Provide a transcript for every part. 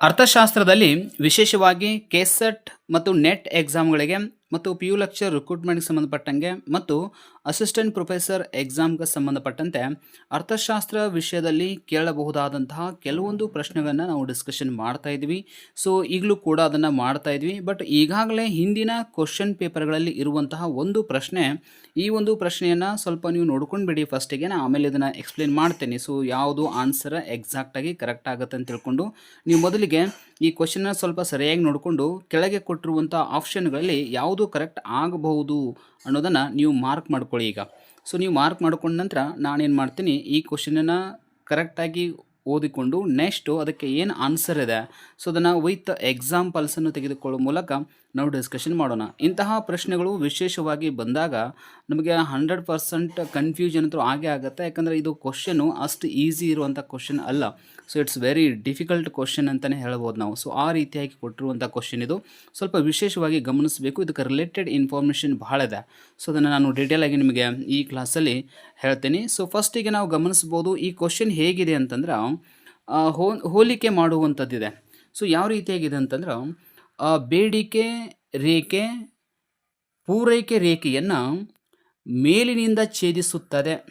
ಅರ್ಥಶಾಸ್ತ್ರದಲ್ಲಿ ವಿಶೇಷವಾಗಿ ಕೆಸೆಟ್ ಮತ್ತು ನೆಟ್ ಎಕ್ಸಾಮ್ಗಳಿಗೆ ಮತ್ತು ಪಿ ಯು ಲೆಕ್ಚರ್ ರಿಕ್ರೂಟ್ಮೆಂಟ್ಗೆ ಸಂಬಂಧಪಟ್ಟಂಗೆ ಮತ್ತು ಅಸಿಸ್ಟೆಂಟ್ ಪ್ರೊಫೆಸರ್ ಎಕ್ಸಾಮ್ಗೆ ಸಂಬಂಧಪಟ್ಟಂತೆ ಅರ್ಥಶಾಸ್ತ್ರ ವಿಷಯದಲ್ಲಿ ಕೇಳಬಹುದಾದಂತಹ ಕೆಲವೊಂದು ಪ್ರಶ್ನೆಗಳನ್ನು ನಾವು ಡಿಸ್ಕಷನ್ ಮಾಡ್ತಾ ಇದ್ವಿ. ಸೊ ಈಗಲೂ ಕೂಡ ಅದನ್ನು ಮಾಡ್ತಾ ಇದ್ವಿ. ಬಟ್ ಈಗಾಗಲೇ ಹಿಂದಿನ ಕ್ವಶನ್ ಪೇಪರ್ಗಳಲ್ಲಿ ಇರುವಂತಹ ಒಂದು ಪ್ರಶ್ನೆ, ಈ ಒಂದು ಪ್ರಶ್ನೆಯನ್ನು ಸ್ವಲ್ಪ ನೀವು ನೋಡ್ಕೊಂಡು ಬಿಡಿ ಫಸ್ಟಿಗೆ ನಾನು ಆಮೇಲೆ ಇದನ್ನು ಎಕ್ಸ್ಪ್ಲೇನ್ ಮಾಡ್ತೇನೆ. ಸೊ ಯಾವುದು ಆನ್ಸರ್ ಎಕ್ಸಾಕ್ಟಾಗಿ ಕರೆಕ್ಟ್ ಆಗುತ್ತೆ ಅಂತ ತಿಳ್ಕೊಂಡು ನೀವು ಮೊದಲಿಗೆ ಈ ಕ್ವಶನ್ನ ಸ್ವಲ್ಪ ಸರಿಯಾಗಿ ನೋಡಿಕೊಂಡು ಕೆಳಗೆ ಕೊಟ್ಟಿರುವಂಥ ಆಪ್ಷನ್ಗಳಲ್ಲಿ ಯಾವುದು ಕರೆಕ್ಟ್ ಆಗಬಹುದು ಅನ್ನೋದನ್ನು ನೀವು ಮಾರ್ಕ್ ಮಾಡ್ಕೊಳ್ಳಿ ಈಗ. ಸೊ ನೀವು ಮಾರ್ಕ್ ಮಾಡ್ಕೊಂಡ ನಂತರ ನಾನೇನು ಮಾಡ್ತೀನಿ, ಈ ಕ್ವಶನನ್ನು ಕರೆಕ್ಟಾಗಿ ಓದಿಕೊಂಡು ನೆಕ್ಸ್ಟು ಅದಕ್ಕೆ ಏನು ಆನ್ಸರ್ ಇದೆ? ಸೊ ಅದನ್ನು ವಿತ್ ಎಕ್ಸಾಂಪಲ್ಸನ್ನು ತೆಗೆದುಕೊಳ್ಳೋ ಮೂಲಕ ನಾವು ಡಿಸ್ಕಷನ್ ಮಾಡೋಣ. ಇಂತಹ ಪ್ರಶ್ನೆಗಳು ವಿಶೇಷವಾಗಿ ಬಂದಾಗ ನಮಗೆ ಹಂಡ್ರೆಡ್ ಪರ್ಸೆಂಟ್ ಕನ್ಫ್ಯೂಷನ್ ಅಂತೂ ಆಗೇ ಆಗುತ್ತೆ. ಯಾಕಂದರೆ ಇದು ಕ್ವಶನು ಅಷ್ಟು ಈಸಿ ಇರುವಂಥ ಕ್ವಶನ್ ಅಲ್ಲ. So it's very difficult question ಅಂತಲೇ ಹೇಳ್ಬೋದು ನಾವು. ಸೊ ಆ ರೀತಿಯಾಗಿ ಕೊಟ್ಟಿರುವಂಥ ಕ್ವಶನ್ ಇದು. ಸ್ವಲ್ಪ ವಿಶೇಷವಾಗಿ ಗಮನಿಸಬೇಕು. ಇದಕ್ಕೆ ರಿಲೇಟೆಡ್ ಇನ್ಫಾರ್ಮೇಷನ್ ಭಾಳ ಇದೆ. ಸೊ ಅದನ್ನು ನಾನು ಡೀಟೇಲ್ ಆಗಿ ನಿಮಗೆ ಈ ಕ್ಲಾಸಲ್ಲಿ ಹೇಳ್ತೀನಿ. ಸೊ ಫಸ್ಟಿಗೆ ನಾವು ಗಮನಿಸ್ಬೋದು ಈ ಕ್ವಶನ್ ಹೇಗಿದೆ ಅಂತಂದ್ರೆ ಹೋಲಿಕೆ ಮಾಡುವಂಥದ್ದಿದೆ. ಸೊ ಯಾವ ರೀತಿಯಾಗಿದೆ ಅಂತಂದ್ರೆ ಬೇಡಿಕೆ, ರೇಖೆ, ಪೂರೈಕೆ ರೇಖೆಯನ್ನು ಮೇಲಿನಿಂದ ಛೇದಿಸುತ್ತದೆ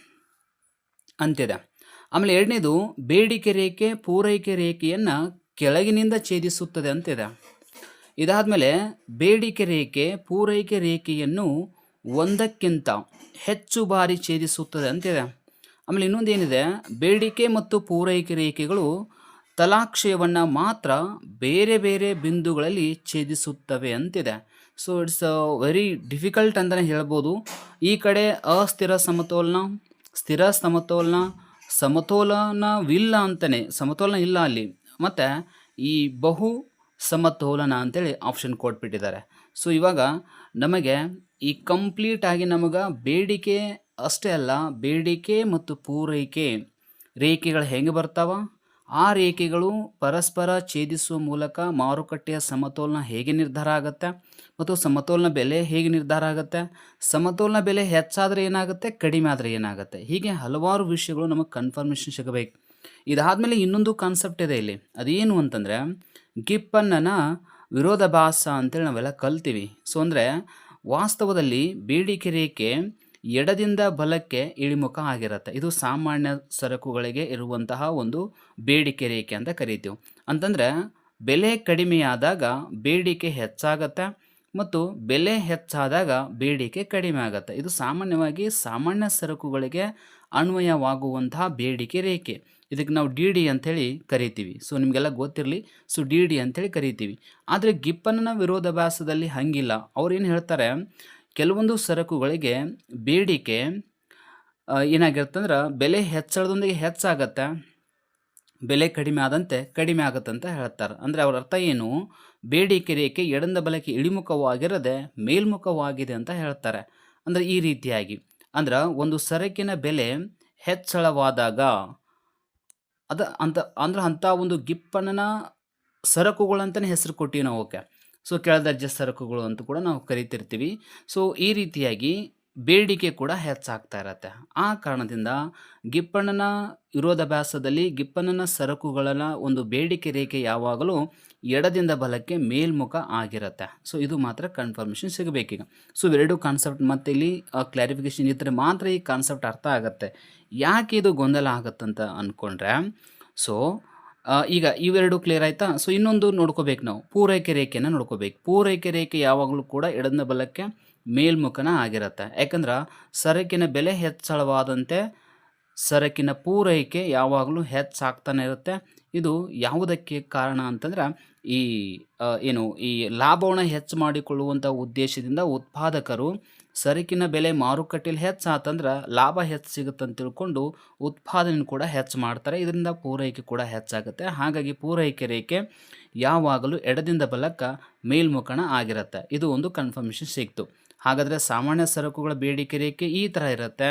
ಅಂತಿದೆ. ಆಮೇಲೆ ಎರಡನೇದು ಬೇಡಿಕೆ ರೇಖೆ, ಪೂರೈಕೆ ರೇಖೆಯನ್ನು ಕೆಳಗಿನಿಂದ ಛೇದಿಸುತ್ತದೆ ಅಂತಿದೆ. ಇದಾದಮೇಲೆ ಬೇಡಿಕೆ ರೇಖೆ, ಪೂರೈಕೆ ರೇಖೆಯನ್ನು ಒಂದಕ್ಕಿಂತ ಹೆಚ್ಚು ಬಾರಿ ಛೇದಿಸುತ್ತದೆ ಅಂತಿದೆ. ಆಮೇಲೆ ಇನ್ನೊಂದು ಏನಿದೆ ಬೇಡಿಕೆ ಮತ್ತು ಪೂರೈಕೆ ರೇಖೆಗಳು ತಲಾಕ್ಷಯವನ್ನು ಮಾತ್ರ ಬೇರೆ ಬೇರೆ ಬಿಂದುಗಳಲ್ಲಿ ಛೇದಿಸುತ್ತವೆ ಅಂತಿದೆ. ಸೊ ಇಟ್ಸ್ ವೆರಿ ಡಿಫಿಕಲ್ಟ್ ಅಂತಲೇ ಹೇಳ್ಬೋದು. ಈ ಕಡೆ ಅಸ್ಥಿರ ಸಮತೋಲನ, ಸ್ಥಿರ ಸಮತೋಲನ ಸಮತೋಲನವಿಲ್ಲ ಅಂತಲೇ ಸಮತೋಲನ ಇಲ್ಲ ಅಲ್ಲಿ. ಮತ್ತು ಈ ಬಹು ಸಮತೋಲನ ಅಂತೇಳಿ ಆಪ್ಷನ್ ಕೊಟ್ಬಿಟ್ಟಿದ್ದಾರೆ. ಸೊ ಇವಾಗ ನಮಗೆ ಈ ಕಂಪ್ಲೀಟಾಗಿ ನಮಗೆ ಬೇಡಿಕೆ ಅಷ್ಟೇ ಅಲ್ಲ, ಬೇಡಿಕೆ ಮತ್ತು ಪೂರೈಕೆ ರೇಖೆಗಳು ಹೆಂಗೆ ಬರ್ತಾವ? ಆ ರೇಖೆಗಳು ಪರಸ್ಪರ ಛೇದಿಸುವ ಮೂಲಕ ಮಾರುಕಟ್ಟೆಯ ಸಮತೋಲನ ಹೇಗೆ ನಿರ್ಧಾರ ಆಗುತ್ತೆ ಮತ್ತು ಸಮತೋಲನ ಬೆಲೆ ಹೇಗೆ ನಿರ್ಧಾರ ಆಗುತ್ತೆ? ಸಮತೋಲನ ಬೆಲೆ ಹೆಚ್ಚಾದರೆ ಏನಾಗುತ್ತೆ? ಕಡಿಮೆ ಆದರೆ ಏನಾಗುತ್ತೆ? ಹೀಗೆ ಹಲವಾರು ವಿಷಯಗಳು ನಮಗೆ ಕನ್ಫರ್ಮೇಷನ್ ಸಿಗಬೇಕು. ಇದಾದಮೇಲೆ ಇನ್ನೊಂದು ಕಾನ್ಸೆಪ್ಟ್ ಇದೆ ಇಲ್ಲಿ. ಅದೇನು ಅಂತಂದರೆ ಗಿಪ್ಪನ್ನನ ವಿರೋಧಾಭಾಸ ಅಂತೇಳಿ ನಾವೆಲ್ಲ ಕಲ್ತೀವಿ. ಸೊ ಅಂದರೆ ವಾಸ್ತವದಲ್ಲಿ ಬೇಡಿಕೆ ರೇಖೆ ಎಡದಿಂದ ಬಲಕ್ಕೆ ಇಳಿಮುಖ ಆಗಿರುತ್ತೆ. ಇದು ಸಾಮಾನ್ಯ ಸರಕುಗಳಿಗೆ ಇರುವಂತಹ ಒಂದು ಬೇಡಿಕೆ ರೇಖೆ ಅಂತ ಕರಿತೀವಿ. ಅಂತಂದರೆ, ಬೆಲೆ ಕಡಿಮೆಯಾದಾಗ ಬೇಡಿಕೆ ಹೆಚ್ಚಾಗತ್ತೆ ಮತ್ತು ಬೆಲೆ ಹೆಚ್ಚಾದಾಗ ಬೇಡಿಕೆ ಕಡಿಮೆ ಆಗುತ್ತೆ. ಇದು ಸಾಮಾನ್ಯವಾಗಿ ಸಾಮಾನ್ಯ ಸರಕುಗಳಿಗೆ ಅನ್ವಯವಾಗುವಂತಹ ಬೇಡಿಕೆ ರೇಖೆ. ಇದಕ್ಕೆ ನಾವು ಡಿ ಡಿ ಅಂಥೇಳಿ ಕರಿತೀವಿ. ಸೊ, ನಿಮಗೆಲ್ಲ ಗೊತ್ತಿರಲಿ. ಸೊ, ಡಿ ಡಿ ಅಂಥೇಳಿ ಕರಿತೀವಿ. ಆದರೆ ಗಿಪ್ಪನ್ನ ವಿರೋಧಾಭ್ಯಾಸದಲ್ಲಿ ಹಂಗಿಲ್ಲ. ಅವ್ರು ಏನು ಹೇಳ್ತಾರೆ ಕೆಲವೊಂದು ಸರಕುಗಳಿಗೆ ಬೇಡಿಕೆ ಏನಾಗಿರುತ್ತೆ ಏನಾಗಿರುತ್ತಂದ್ರೆ ಬೆಲೆ ಹೆಚ್ಚಳದೊಂದಿಗೆ ಹೆಚ್ಚಾಗತ್ತೆ, ಬೆಲೆ ಕಡಿಮೆ ಆದಂತೆ ಕಡಿಮೆ ಆಗುತ್ತೆ ಅಂತ ಹೇಳ್ತಾರೆ. ಅಂದರೆ ಅವರ ಅರ್ಥ ಏನು? ಬೇಡಿಕೆ ರೇಖೆ ಎಡಂದ ಬಲಕ್ಕೆ ಇಳಿಮುಖವಾಗಿರದೆ ಮೇಲ್ಮುಖವಾಗಿದೆ ಅಂತ ಹೇಳ್ತಾರೆ. ಅಂದರೆ ಈ ರೀತಿಯಾಗಿ, ಅಂದ್ರೆ ಒಂದು ಸರಕಿನ ಬೆಲೆ ಹೆಚ್ಚಳವಾದಾಗ, ಅದ ಅಂತ, ಅಂದ್ರೆ ಅಂಥ ಒಂದು ಗಿಪ್ಪನ ಸರಕುಗಳಂತಲೇ ಹೆಸರು ಕೊಟ್ಟಿವಿ ನಾವು ಅವಕ್ಕೆ. ಸೊ ಕೆಳದರ್ಜೆ ಸರಕುಗಳು ಅಂತ ಕೂಡ ನಾವು ಕರಿತಿರ್ತೀವಿ. ಸೊ ಈ ರೀತಿಯಾಗಿ ಬೇಡಿಕೆ ಕೂಡ ಹೆಚ್ಚಾಗ್ತಾ ಇರತ್ತೆ. ಆ ಕಾರಣದಿಂದ ಗಿಪ್ಪಣ್ಣನ ವಿರೋಧಾಭ್ಯಾಸದಲ್ಲಿ ಗಿಪ್ಪಣ್ಣನ ಸರಕುಗಳ ಒಂದು ಬೇಡಿಕೆ ರೇಖೆ ಯಾವಾಗಲೂ ಎಡದಿಂದ ಬಲಕ್ಕೆ ಮೇಲ್ಮುಖ ಆಗಿರುತ್ತೆ. ಸೊ ಇದು ಮಾತ್ರ ಕನ್ಫರ್ಮೇಷನ್ ಸಿಗಬೇಕೀಗ. ಸೊ ಇವೆರಡು ಕಾನ್ಸೆಪ್ಟ್ ಮತ್ತು ಇಲ್ಲಿ ಕ್ಲಾರಿಫಿಕೇಶನ್ ಇದ್ದರೆ ಮಾತ್ರ ಈ ಕಾನ್ಸೆಪ್ಟ್ ಅರ್ಥ ಆಗುತ್ತೆ. ಯಾಕೆ ಇದು ಗೊಂದಲ ಆಗುತ್ತಂತ ಅಂದ್ಕೊಂಡ್ರೆ ಸೊ ಈಗ ಇವೆರಡು ಕ್ಲಿಯರ್ ಆಯ್ತಾ? ಸೊ ಇನ್ನೊಂದು ನೋಡ್ಕೋಬೇಕು ನಾವು. ಪೂರೈಕೆ ರೇಖೆಯನ್ನು ನೋಡ್ಕೋಬೇಕು. ಪೂರೈಕೆ ರೇಖೆ ಯಾವಾಗಲೂ ಕೂಡ ಎಡದ ಬಲಕ್ಕೆ ಮೇಲ್ಮುಖನ ಆಗಿರುತ್ತೆ. ಯಾಕಂದ್ರೆ ಸರಕಿನ ಬೆಲೆ ಹೆಚ್ಚಳವಾದಂತೆ ಸರಕಿನ ಪೂರೈಕೆ ಯಾವಾಗಲೂ ಹೆಚ್ಚಾಗ್ತಾನೆ ಇರುತ್ತೆ. ಇದು ಯಾವುದಕ್ಕೆ ಕಾರಣ ಅಂತಂದ್ರೆ ಈ ಏನು ಈ ಲಾಭವನ್ನು ಹೆಚ್ಚು ಮಾಡಿಕೊಳ್ಳುವಂಥ ಉದ್ದೇಶದಿಂದ ಉತ್ಪಾದಕರು ಸರಕಿನ ಬೆಲೆ ಮಾರುಕಟ್ಟೆಯಲ್ಲಿ ಹೆಚ್ಚಾತಂದ್ರೆ ಲಾಭ ಹೆಚ್ಚು ಸಿಗುತ್ತೆ ಅಂತ ತಿಳ್ಕೊಂಡು ಉತ್ಪಾದನೆ ಕೂಡ ಹೆಚ್ಚು ಮಾಡ್ತಾರೆ. ಇದರಿಂದ ಪೂರೈಕೆ ಕೂಡ ಹೆಚ್ಚಾಗುತ್ತೆ ಹಾಗಾಗಿ ಪೂರೈಕೆ ರೇಖೆ ಯಾವಾಗಲೂ ಎಡದಿಂದ ಬಲಕ್ಕೆ ಮೇಲ್ಮುಖಣ ಆಗಿರುತ್ತೆ. ಇದು ಒಂದು ಕನ್ಫರ್ಮೇಷನ್ ಸಿಕ್ತು. ಹಾಗಾದರೆ ಸಾಮಾನ್ಯ ಸರಕುಗಳ ಬೇಡಿಕೆ ರೇಖೆ ಈ ಥರ ಇರುತ್ತೆ.